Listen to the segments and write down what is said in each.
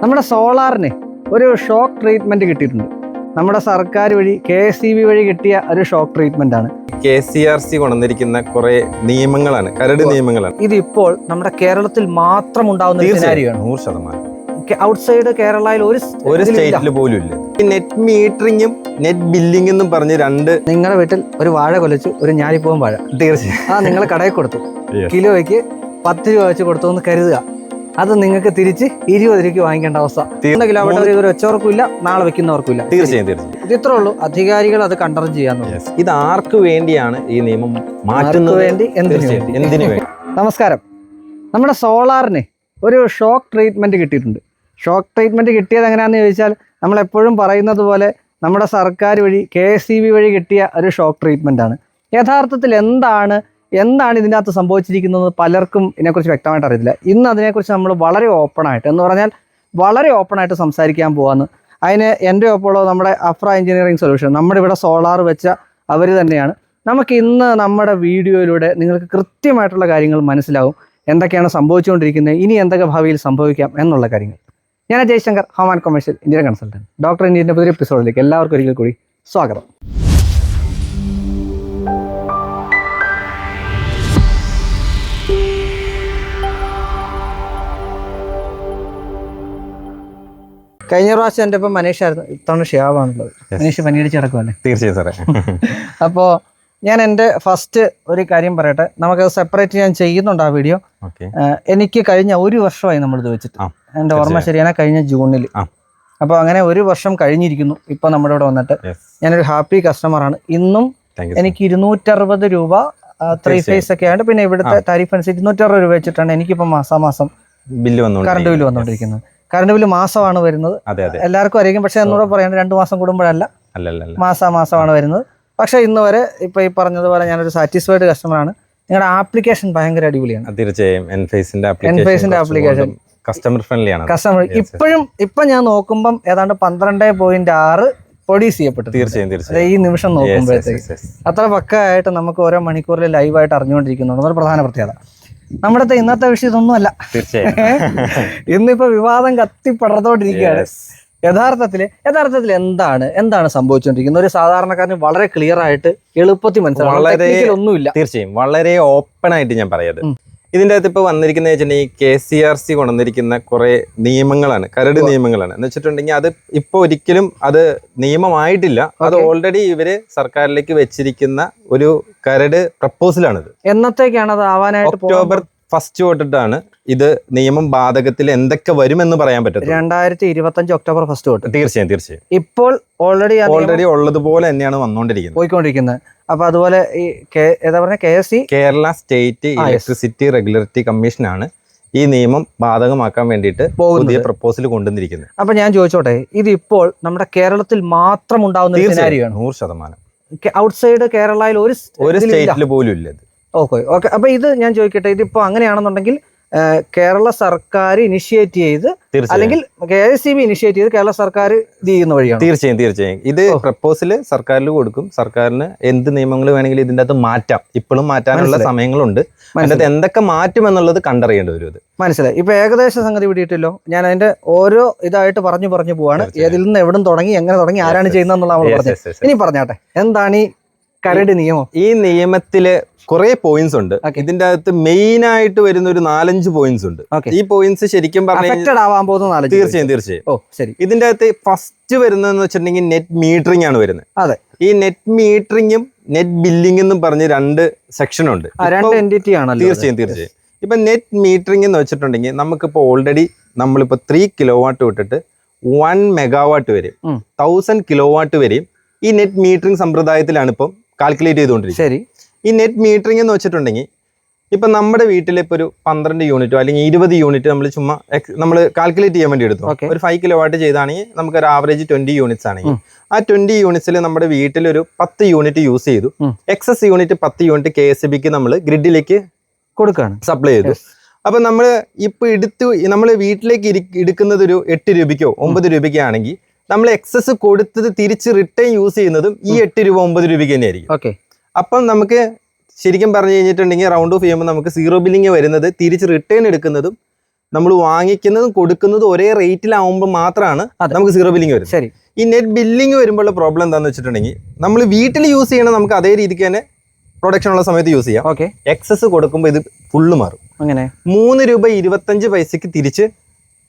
നമ്മുടെ സോളാറിന് ഒരു ഷോക്ക് ട്രീറ്റ്മെന്റ് കിട്ടിയിട്ടുണ്ട്. നമ്മുടെ സർക്കാർ വഴി കെ എസ് ഇ ബി വഴി കിട്ടിയ ഒരു ഷോക്ക് ട്രീറ്റ്മെന്റ് ആണ് കെ സി ആർ സി കൊണ്ടുവന്നിരിക്കുന്ന കുറെ നിയമങ്ങളാണ് കരട് നിയമങ്ങളാണ്. ഇതിപ്പോൾ നമ്മുടെ കേരളത്തിൽ മാത്രം ഉണ്ടാവുന്ന ഒരു നൂറ് ശതമാനം. ഔട്ട്സൈഡ് കേരളയിൽ ഒരു ഒരു സ്റ്റേറ്റിൽ പോലും ഇല്ല. നെറ്റ് മീറ്ററിങ്ങും നെറ്റ് ബില്ലിംഗ് എന്നും പറഞ്ഞ് രണ്ട് നിങ്ങളുടെ വീട്ടിൽ ഒരു വാഴ കൊലച്ചു ഒരു ഞാലിപ്പൂവൻ വാഴ. തീർച്ചയായും. ആ നിങ്ങൾ കടയിൽ കൊടുത്തു. കിലോയ്ക്ക് പത്ത് രൂപ വെച്ച് കൊടുത്തു എന്ന് കരുതുക. അത് നിങ്ങൾക്ക് തിരിച്ച് ഇരുപത് രൂപയ്ക്ക് വാങ്ങിക്കേണ്ട അവസ്ഥ. തീർന്ന മൂന്ന് കിലോമീറ്റർ ഇതുവരെ വെച്ചവർക്കും ഇല്ല നാളെ വെക്കുന്നവർക്കും ഇല്ല തീർച്ചയായും തീർച്ചയായും. ഇത് ഇത്രേ ഉള്ളൂ. അധികാരികൾ അത് കണ്ടറും ചെയ്യാന്ന് ഇത് ആർക്ക് വേണ്ടിയാണ് ഈ നിയമം മാറ്റുന്നത്? വേണ്ടി എന്തിനു വേണ്ടി? നമസ്കാരം. നമ്മുടെ സോളാറിന് ഒരു ഷോക്ക് ട്രീറ്റ്മെന്റ് കിട്ടിയിട്ടുണ്ട്. ഷോക്ക് ട്രീറ്റ്മെന്റ് കിട്ടിയത് എങ്ങനെയാണെന്ന് ചോദിച്ചാൽ നമ്മൾ എപ്പോഴും പറയുന്നത് പോലെ നമ്മുടെ സർക്കാർ വഴി കെ എസ് സി ബി വഴി കിട്ടിയ ഒരു ഷോക്ക് ട്രീറ്റ്മെന്റ് ആണ്. യഥാർത്ഥത്തിൽ എന്താണ് എന്താണ് ഇതിന്റെ അകത്ത് സംഭവിച്ചിരിക്കുന്നത് പലർക്കും ഇതിനെക്കുറിച്ച് വ്യക്തമായിട്ട് അറിയത്തില്ല. ഇന്ന് അതിനെക്കുറിച്ച് നമ്മൾ വളരെ ഓപ്പൺ ആയിട്ട് എന്ന് പറഞ്ഞാൽ വളരെ ഓപ്പൺ ആയിട്ട് സംസാരിക്കാൻ പോവാന്ന്. അതിന് എന്റെ ഒപ്പമുള്ള നമ്മുടെ അഫ്ര എഞ്ചിനീയറിംഗ് സൊല്യൂഷൻ നമ്മുടെ ഇവിടെ സോളാർ വെച്ച അവർ തന്നെയാണ്. നമുക്ക് ഇന്ന് നമ്മുടെ വീഡിയോയിലൂടെ നിങ്ങൾക്ക് കൃത്യമായിട്ടുള്ള കാര്യങ്ങൾ മനസ്സിലാവും. എന്തൊക്കെയാണ് സംഭവിച്ചുകൊണ്ടിരിക്കുന്നത് ഇനി എന്തൊക്കെ ഭാവിയിൽ സംഭവിക്കാം എന്നുള്ള കാര്യങ്ങൾ. ഞാൻ Jayashankar home and commercial Indian consultant doctor ഇന്ത്യന്റെ പുതിയ എപ്പിസോഡിലേക്ക് എല്ലാവർക്കും ഒരിക്കൽ കൂടി സ്വാഗതം. കഴിഞ്ഞ പ്രാവശ്യം എന്റെ ഇപ്പം മനീഷായിരുന്നു. ഇത്തവണ ഷിയാവാണുള്ളത്. മനീഷ് പനിയടിച്ച് കിടക്കുമല്ലേ തീർച്ചയായും സാറേ. അപ്പോൾ ഞാൻ എന്റെ ഫസ്റ്റ് ഒരു കാര്യം പറയട്ടെ. നമുക്ക് സെപ്പറേറ്റ് ഞാൻ ചെയ്യുന്നുണ്ട് ആ വീഡിയോ. എനിക്ക് കഴിഞ്ഞ ഒരു വർഷമായി നമ്മൾ ഇത് വെച്ചിട്ട്. എന്റെ എന്റെ ഓർമ്മ ശരിയാണ് കഴിഞ്ഞ ജൂണിൽ. അപ്പോൾ അങ്ങനെ ഒരു വർഷം കഴിഞ്ഞിരിക്കുന്നു. ഇപ്പോൾ നമ്മുടെ ഇവിടെ വന്നിട്ട് ഞാനൊരു ഹാപ്പി കസ്റ്റമറാണ് ഇന്നും എനിക്ക് ഇരുന്നൂറ്ററുപത് രൂപ ത്രീ. ഫേസ് ഒക്കെ ആയിട്ട് പിന്നെ ഇവിടുത്തെ താരിഫ് അനുസരിച്ച് ഇരുന്നൂറ്ററുപത് രൂപ വെച്ചിട്ടാണ് എനിക്കിപ്പോൾ മാസാമാസം ബില്ല് കറണ്ട് ബില്ല് വന്നുകൊണ്ടിരിക്കുന്നത്. കറണ്ട് ബില്ല് മാസമാണ് വരുന്നത്. എല്ലാവർക്കും അറിയിക്കും പക്ഷേ എന്നോട് പറയേണ്ടത് രണ്ട് മാസം കൂടുമ്പോഴല്ല. മാസാ മാസമാണ് വരുന്നത്. പക്ഷേ ഇന്ന് വരെ ഇപ്പൊ ഈ പറഞ്ഞതുപോലെ ഞാനൊരു സാറ്റിസ്ഫൈഡ് കസ്റ്റമറാണ് നിങ്ങളുടെ ആപ്ലിക്കേഷൻ ഭയങ്കര അടിപൊളിയാണ്. തീർച്ചയായും. എൻഫേസിന്റെ application. കസ്റ്റമർ ഫ്രണ്ട്ലി ആണ്. കസ്റ്റമർ ഇപ്പോഴും ഇപ്പൊ ഞാൻ നോക്കുമ്പം ഏതാണ്ട് പന്ത്രണ്ട് പോയിന്റ് ആറ് പ്രൊഡ്യൂസ് ചെയ്യപ്പെട്ടു തീർച്ചയായും തീർച്ചയായും. ഈ നിമിഷം നോക്കുമ്പോഴത്തേക്ക്. അത്ര പക്കായിട്ട് നമുക്ക് ഓരോ മണിക്കൂറിൽ ലൈവായിട്ട് അറിഞ്ഞുകൊണ്ടിരിക്കുന്നുണ്ട് പ്രധാന പ്രത്യേകത. നമ്മുടെ ഇന്നത്തെ വിഷയം ഇതൊന്നുമല്ല. തീർച്ചയായും ഇന്നിപ്പോ വിവാദം കത്തി പടർന്നുകൊണ്ടിരിക്കുകയാണ് Yes. യഥാർത്ഥത്തിൽ യഥാർത്ഥത്തിൽ എന്താണ് എന്താണ് സംഭവിച്ചുകൊണ്ടിരിക്കുന്നത് ഒരു സാധാരണക്കാരന് വളരെ ക്ലിയർ ആയിട്ട് എളുപ്പത്തിൽ മനസ്സിലാവും ഒന്നുമില്ല. തീർച്ചയായും വളരെ ഓപ്പൺ ആയിട്ട് ഞാൻ പറയാത് ഉം. ഇതിന്റെ അകത്ത് ഇപ്പോൾ വന്നിരിക്കുന്ന വെച്ചിട്ടുണ്ടെങ്കിൽ കെ സി ആർ സി കൊണ്ടുവന്നിരിക്കുന്ന കുറെ നിയമങ്ങളാണ് കരട് നിയമങ്ങളാണ്. എന്ന് വെച്ചിട്ടുണ്ടെങ്കിൽ അത് ഇപ്പോൾ ഒരിക്കലും അത് നിയമമായിട്ടില്ല. അത് ഓൾറെഡി ഇവർ സർക്കാരിലേക്ക് വെച്ചിരിക്കുന്ന ഒരു കരട് പ്രപ്പോസലാണിത് എന്നത്തേക്കാണ് അത് ആവാനായിട്ട് ഒക്ടോബർ ഫസ്റ്റ് തൊട്ടിട്ടാണ് ഇത് നിയമം ബാധകത്തിൽ എന്തൊക്കെ വരുമെന്ന് പറയാൻ പറ്റും രണ്ടായിരത്തി ഇരുപത്തി അഞ്ച് ഒക്ടോബർ ഫസ്റ്റ് തൊട്ട്. തീർച്ചയായും തീർച്ചയായും. ഇപ്പോൾ ഓൾറെഡി ഓൾറെഡി ഉള്ളതുപോലെ തന്നെയാണ് വന്നുകൊണ്ടിരിക്കുന്നത് പോയിക്കൊണ്ടിരിക്കുന്നത്. അപ്പൊ അതുപോലെ ഈ ഏതാ പറഞ്ഞ K S C Kerala state electricity regulatory കമ്മീഷനാണ് ഈ നിയമം ബാധകമാക്കാൻ വേണ്ടിയിട്ട് പുതിയ പ്രപ്പോസൽ കൊണ്ടുവന്നിരിക്കുന്നത്. അപ്പൊ ഞാൻ ചോദിച്ചോട്ടെ ഇപ്പോൾ നമ്മുടെ കേരളത്തിൽ മാത്രം ഉണ്ടാവുന്ന നൂറ് ശതമാനം. ഔട്ട്സൈഡ് കേരളയിൽ ഒരു ഒരു സ്റ്റേറ്റിൽ പോലും ഇല്ല ഇത്. ഓക്കെ ഓക്കെ അപ്പൊ ഇത് ഞാൻ ചോദിക്കട്ടെ ഇതിപ്പോ അങ്ങനെയാണെന്നുണ്ടെങ്കിൽ കേരള സർക്കാർ ഇനിഷ്യേറ്റ് ചെയ്ത് അല്ലെങ്കിൽ K S C B initiate ചെയ്ത് കേരള സർക്കാർ ഇത് ചെയ്യുന്ന വഴിയാണ്? തീർച്ചയായും തീർച്ചയായും. ഇത് പ്രപ്പോസൽ പ്രപ്പോസൽ സർക്കാരിൽ കൊടുക്കും. സർക്കാരിന് എന്ത് നിയമങ്ങൾ വേണമെങ്കിലും ഇതിന്റെ അകത്ത് മാറ്റാം. ഇപ്പോഴും മാറ്റാനുള്ള സമയങ്ങളുണ്ട്. അതിനകത്ത് എന്തൊക്കെ മാറ്റും എന്നുള്ളത് കണ്ടറിയേണ്ടി വരും അത് മനസ്സിലായി. ഇപ്പൊ ഏകദേശ സംഗതി വിടിയിട്ടല്ലോ ഞാൻ അതിന്റെ ഓരോ ഇതായിട്ട് പറഞ്ഞു പറഞ്ഞു പോവാണ്. ഏതിൽ നിന്ന് എവിടെ തുടങ്ങി എങ്ങനെ തുടങ്ങി ആരാണ് ചെയ്യുന്നത് എന്നുള്ള നമ്മൾ. ഇനി പറഞ്ഞാട്ടെ. എന്താണ് ഈ കരട് നിയമം. ഈ നിയമത്തിൽ കുറെ പോയിന്റ്സ് ഉണ്ട്. ഇതിന്റെ അകത്ത് മെയിൻ ആയിട്ട് വരുന്ന ഒരു നാലഞ്ച് പോയിന്റ്സ് ഉണ്ട്. ഈ പോയിന്റ്സ് ശരിക്കും പറഞ്ഞു കഴിഞ്ഞാൽ അഫക്റ്റഡ് ആവാൻ പോകുന്ന നാല് തീർച്ചയായും തീർച്ചയായും. ഓ ശരി. ഇതിന്റെ അകത്ത് ഫസ്റ്റ് വരുന്നതെന്ന് വെച്ചിട്ടുണ്ടെങ്കിൽ നെറ്റ് മീറ്ററിംഗ് ആണ് വരുന്നത്. അതെ. ഈ നെറ്റ് മീറ്ററിംഗും നെറ്റ് ബില്ലിംഗ് എന്നും പറഞ്ഞ് രണ്ട് സെക്ഷൻ ഉണ്ട്. രണ്ട് എന്റിറ്റി തീർച്ചയായും തീർച്ചയായും. ഇപ്പൊ നെറ്റ് മീറ്ററിംഗ് എന്ന് വെച്ചിട്ടുണ്ടെങ്കിൽ നമുക്കിപ്പോൾ ഓൾറെഡി നമ്മളിപ്പോൾ ത്രീ കിലോ വാട്ട് വിട്ടിട്ട് വൺ മെഗാവാട്ട് വരെയും. തൗസൻഡ് കിലോ വാട്ട് വരെയും ഈ നെറ്റ് മീറ്ററിംഗ് സമ്പ്രദായത്തിലാണ് ഇപ്പം കാൽക്കുലേറ്റ് ചെയ്തുകൊണ്ടിരിക്കും. ശരി. ഈ നെറ്റ് മീറ്ററിംഗ് എന്ന് വെച്ചിട്ടുണ്ടെങ്കിൽ ഇപ്പം നമ്മുടെ വീട്ടിൽ ഇപ്പോൾ ഒരു പന്ത്രണ്ട് യൂണിറ്റോ അല്ലെങ്കിൽ ഇരുപത് യൂണിറ്റ് നമ്മൾ ചുമ്മാ നമ്മൾ കാൽക്കുലേറ്റ് ചെയ്യാൻ വേണ്ടി എടുത്തു. ഒരു ഫൈവ് കിലോ വാട്ട് ചെയ്താണെങ്കിൽ നമുക്ക് ഒരു ആവറേജ് ട്വന്റി യൂണിറ്റ്സ് ആണെങ്കിൽ ആ ട്വന്റി യൂണിറ്റ്സിൽ നമ്മുടെ വീട്ടിൽ ഒരു പത്ത് യൂണിറ്റ് യൂസ് ചെയ്തു. എക്സസ് യൂണിറ്റ് പത്ത് യൂണിറ്റ് കെ എസ് ബിക്ക് നമ്മൾ ഗ്രിഡിലേക്ക് കൊടുക്കാണ്. സപ്ലൈ ചെയ്തു. അപ്പം നമ്മൾ ഇപ്പൊ എടുത്ത് നമ്മൾ വീട്ടിലേക്ക് ഇരി- എടുക്കുന്നത് ഒരു എട്ട് രൂപയ്ക്കോ ഒമ്പത് രൂപയ്ക്കോ ആണെങ്കിൽ നമ്മൾ എക്സസ് കൊടുത്തത് തിരിച്ച് റിട്ടേൺ യൂസ് ചെയ്യുന്നതും ഈ എട്ട് രൂപ ഒമ്പത് രൂപയ്ക്ക് തന്നെ ആയിരിക്കും ഓക്കെ അപ്പം നമുക്ക് ശരിക്കും പറഞ്ഞു കഴിഞ്ഞിട്ടുണ്ടെങ്കിൽ റൗണ്ട് ഓഫ് ചെയ്യുമ്പോൾ നമുക്ക് സീറോ ബില്ലിങ് വരുന്നത് തിരിച്ച് റിട്ടേൺ എടുക്കുന്നതും നമ്മൾ വാങ്ങിക്കുന്നതും കൊടുക്കുന്നതും ഒരേ റേറ്റിലാവുമ്പോൾ മാത്രമാണ് നമുക്ക് സീറോ ബില്ലിംഗ് വരും ശരി. ഈ നെറ്റ് ബില്ലിംഗ് വരുമ്പോഴുള്ള പ്രോബ്ലം എന്താണെന്ന് വെച്ചിട്ടുണ്ടെങ്കിൽ നമ്മൾ വീട്ടിൽ യൂസ് ചെയ്യണ നമുക്ക് അതേ രീതിക്ക് തന്നെ പ്രൊഡക്ഷൻ ഉള്ള സമയത്ത് യൂസ് ചെയ്യാം. ഓക്കെ എക്സസ് കൊടുക്കുമ്പോൾ ഇത് ഫുള്ള് മാറും. അങ്ങനെ. മൂന്ന് രൂപ ഇരുപത്തഞ്ച് പൈസക്ക് തിരിച്ച്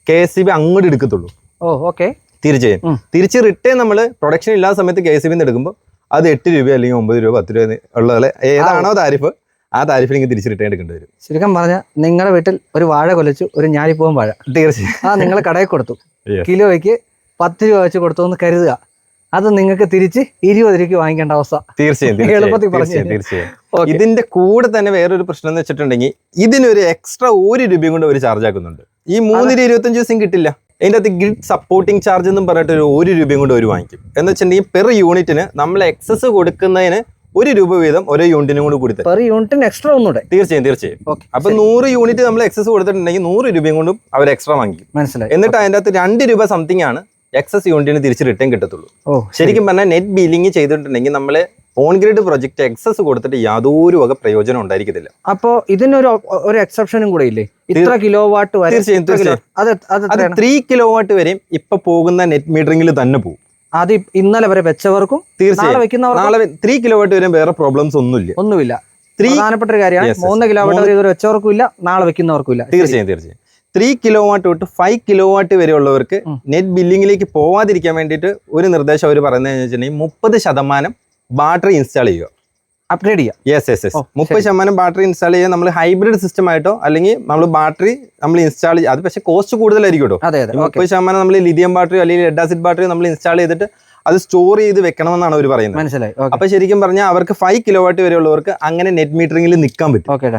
കെ എസ് സി ബി അങ്ങോട്ട് എടുക്കത്തുള്ളൂ. ഓ ഓക്കെ തിരിച്ച് ചെയ്യും. തിരിച്ച് റിട്ടേൺ നമ്മൾ പ്രൊഡക്ഷൻ ഇല്ലാത്ത സമയത്ത് കെ എസ് ബിന്ന് എടുക്കുമ്പോൾ അത് എട്ട് രൂപ അല്ലെങ്കിൽ ഒമ്പത് രൂപ പത്ത് രൂപ ഉള്ളത് ഏതാണോ താരിഫ് ആ താരിഫിൽ നിങ്ങൾക്ക് തിരിച്ച് റിട്ടേൺ എടുക്കേണ്ടി വരും. ശരിക്കും പറഞ്ഞ നിങ്ങളുടെ വീട്ടിൽ ഒരു വാഴ കൊലച്ചു ഒരു ഞാലിപ്പൂവൻ വാഴ. തീർച്ചയായും. ആ നിങ്ങൾ കടയിൽ കൊടുത്തു. കിലോയ്ക്ക് പത്ത് രൂപ വെച്ച് കൊടുത്തു എന്ന് കരുതുക. അത് നിങ്ങൾക്ക് തിരിച്ച് ഇരുപത് രൂപയ്ക്ക് വാങ്ങിക്കേണ്ട അവസ്ഥ. തീർച്ചയായും എളുപ്പത്തിൽ തീർച്ചയായും പറഞ്ഞു ഇതിന്റെ കൂടെ തന്നെ വേറൊരു പ്രശ്നം എന്ന് വെച്ചിട്ടുണ്ടെങ്കിൽ ഇതിനൊരു എക്സ്ട്രാ ഒരു രൂപയും കൊണ്ട് ഒരു ചാർജ് ആക്കുന്നുണ്ട്. ഈ മൂന്നിന് ഇരുപത്തഞ്ച് ദിവസം കിട്ടില്ല. അതിന്റെ അകത്ത് ഗ്രിഡ് സപ്പോർട്ടിംഗ് ചാർജ് എന്നും പറഞ്ഞിട്ട് ഒരു ഒരു രൂപയും കൊണ്ട് ഒരു വാങ്ങിക്കും. എന്ന് വെച്ചിട്ടുണ്ടെങ്കിൽ പെർ യൂണിറ്റിന് നമ്മൾ എക്സസ് കൊടുക്കുന്നതിന് ഒരു രൂപ വീതം ഓരോ യൂണിറ്റിനും കൂടി കൊടുത്തത് പെർ യൂണിറ്റിന് എക്സ്ട്രാ ഒന്നുകൂടെ തീർച്ചയായും തീർച്ചയായും. അപ്പൊ നൂറ് യൂണിറ്റ് നമ്മൾ എക്സസ് കൊടുത്തിട്ടുണ്ടെങ്കിൽ നൂറ് രൂപയും കൊണ്ടും അവർ എക്സ്ട്രാ വാങ്ങിക്കും. മനസ്സിലായി. എന്നിട്ട് അതിന്റെ അകത്ത് രണ്ട് രൂപ സംതിങ് ആണ്. എക്സസ് യൂണിറ്റിന് തിരിച്ച് റിട്ടേൺ കിട്ടത്തുള്ളൂ. ശരിക്കും പറഞ്ഞാൽ നെറ്റ് ബില്ലിംഗ് ചെയ്തിട്ടുണ്ടെങ്കിൽ നമ്മൾ ഓൺ ഗ്രിഡ് പ്രൊജക്ട് എക്സസ് കൊടുത്തിട്ട് യാതൊരു വക പ്രയോജനം ഉണ്ടായിരിക്കത്തില്ല. അപ്പോ ഇതിനൊരു ഒരു എക്സെപ്ഷനും കൂടെ ഇല്ലേ? ഇത്ര കിലോ വാട്ട് വരെ തീർച്ചയായും. അത്? ത്രീ കിലോ വാട്ട് വരെയും ഇപ്പൊ പോകുന്ന നെറ്റ് മീറ്ററിംഗിൽ തന്നെ പോകും. അത് ഇന്നലെ വരെ വെച്ചവർക്കും തീർച്ചയായും. നാളെ ത്രീ കിലോ വാട്ട് വരെയും വേറെ പ്രോബ്ലംസ് ഒന്നുമില്ല. ഒന്നുമില്ല. പ്രധാനപ്പെട്ട ഒരു കാര്യമാണ്. മൂന്ന് കിലോ വാട്ട് വരെ ഇതുവരെ വെച്ചവർക്കും ഇല്ല നാളെ വെക്കുന്നവർക്കും ഇല്ല. തീർച്ചയായും തീർച്ചയായും. ത്രീ കിലോ വാട്ട് തൊട്ട് ഫൈവ് കിലോ വാട്ട് വരെയുള്ളവർക്ക് നെറ്റ് ബില്ലിങ്ങിലേക്ക് പോവാതിരിക്കാൻ വേണ്ടിയിട്ട് ഒരു നിർദ്ദേശം അവർ പറയുന്നത് വെച്ചിട്ടുണ്ടെങ്കിൽ മുപ്പത് ശതമാനം ബാറ്ററി ഇൻസ്റ്റാൾ ചെയ്യുക. അപ്ഗ്രേഡ് ചെയ്യുക. യെസ് യെസ് യെസ് മുപ്പത് ശതമാനം ബാറ്ററി ഇൻസ്റ്റാൾ ചെയ്യുക. നമ്മൾ ഹൈബ്രിഡ് സിസ്റ്റം ആയിട്ടോ അല്ലെങ്കിൽ നമ്മൾ ബാറ്ററി നമ്മൾ ഇൻസ്റ്റാൾ ചെയ്യുക. അത് പക്ഷേ കോസ്റ്റ് കൂടുതലായിരിക്കും കേട്ടോ. മുപ്പത് ശതമാനം നമ്മൾ ലിഥിയം ബാറ്ററി അല്ലെങ്കിൽ ലെഡ് ആസിഡ് ബാറ്ററി നമ്മൾ ഇൻസ്റ്റാൾ ചെയ്തിട്ട് അത് സ്റ്റോർ ചെയ്ത് വെക്കണമെന്നാണ് അവർ പറയുന്നത്. മനസ്സിലായി. അപ്പൊ ശരിക്കും പറഞ്ഞാൽ അവർക്ക് ഫൈവ് കിലോ വാട്ട് വരെയുള്ളവർക്ക് അങ്ങനെ നെറ്റ് മീറ്ററിംഗിൽ നിൽക്കാൻ പറ്റും. ഓക്കെ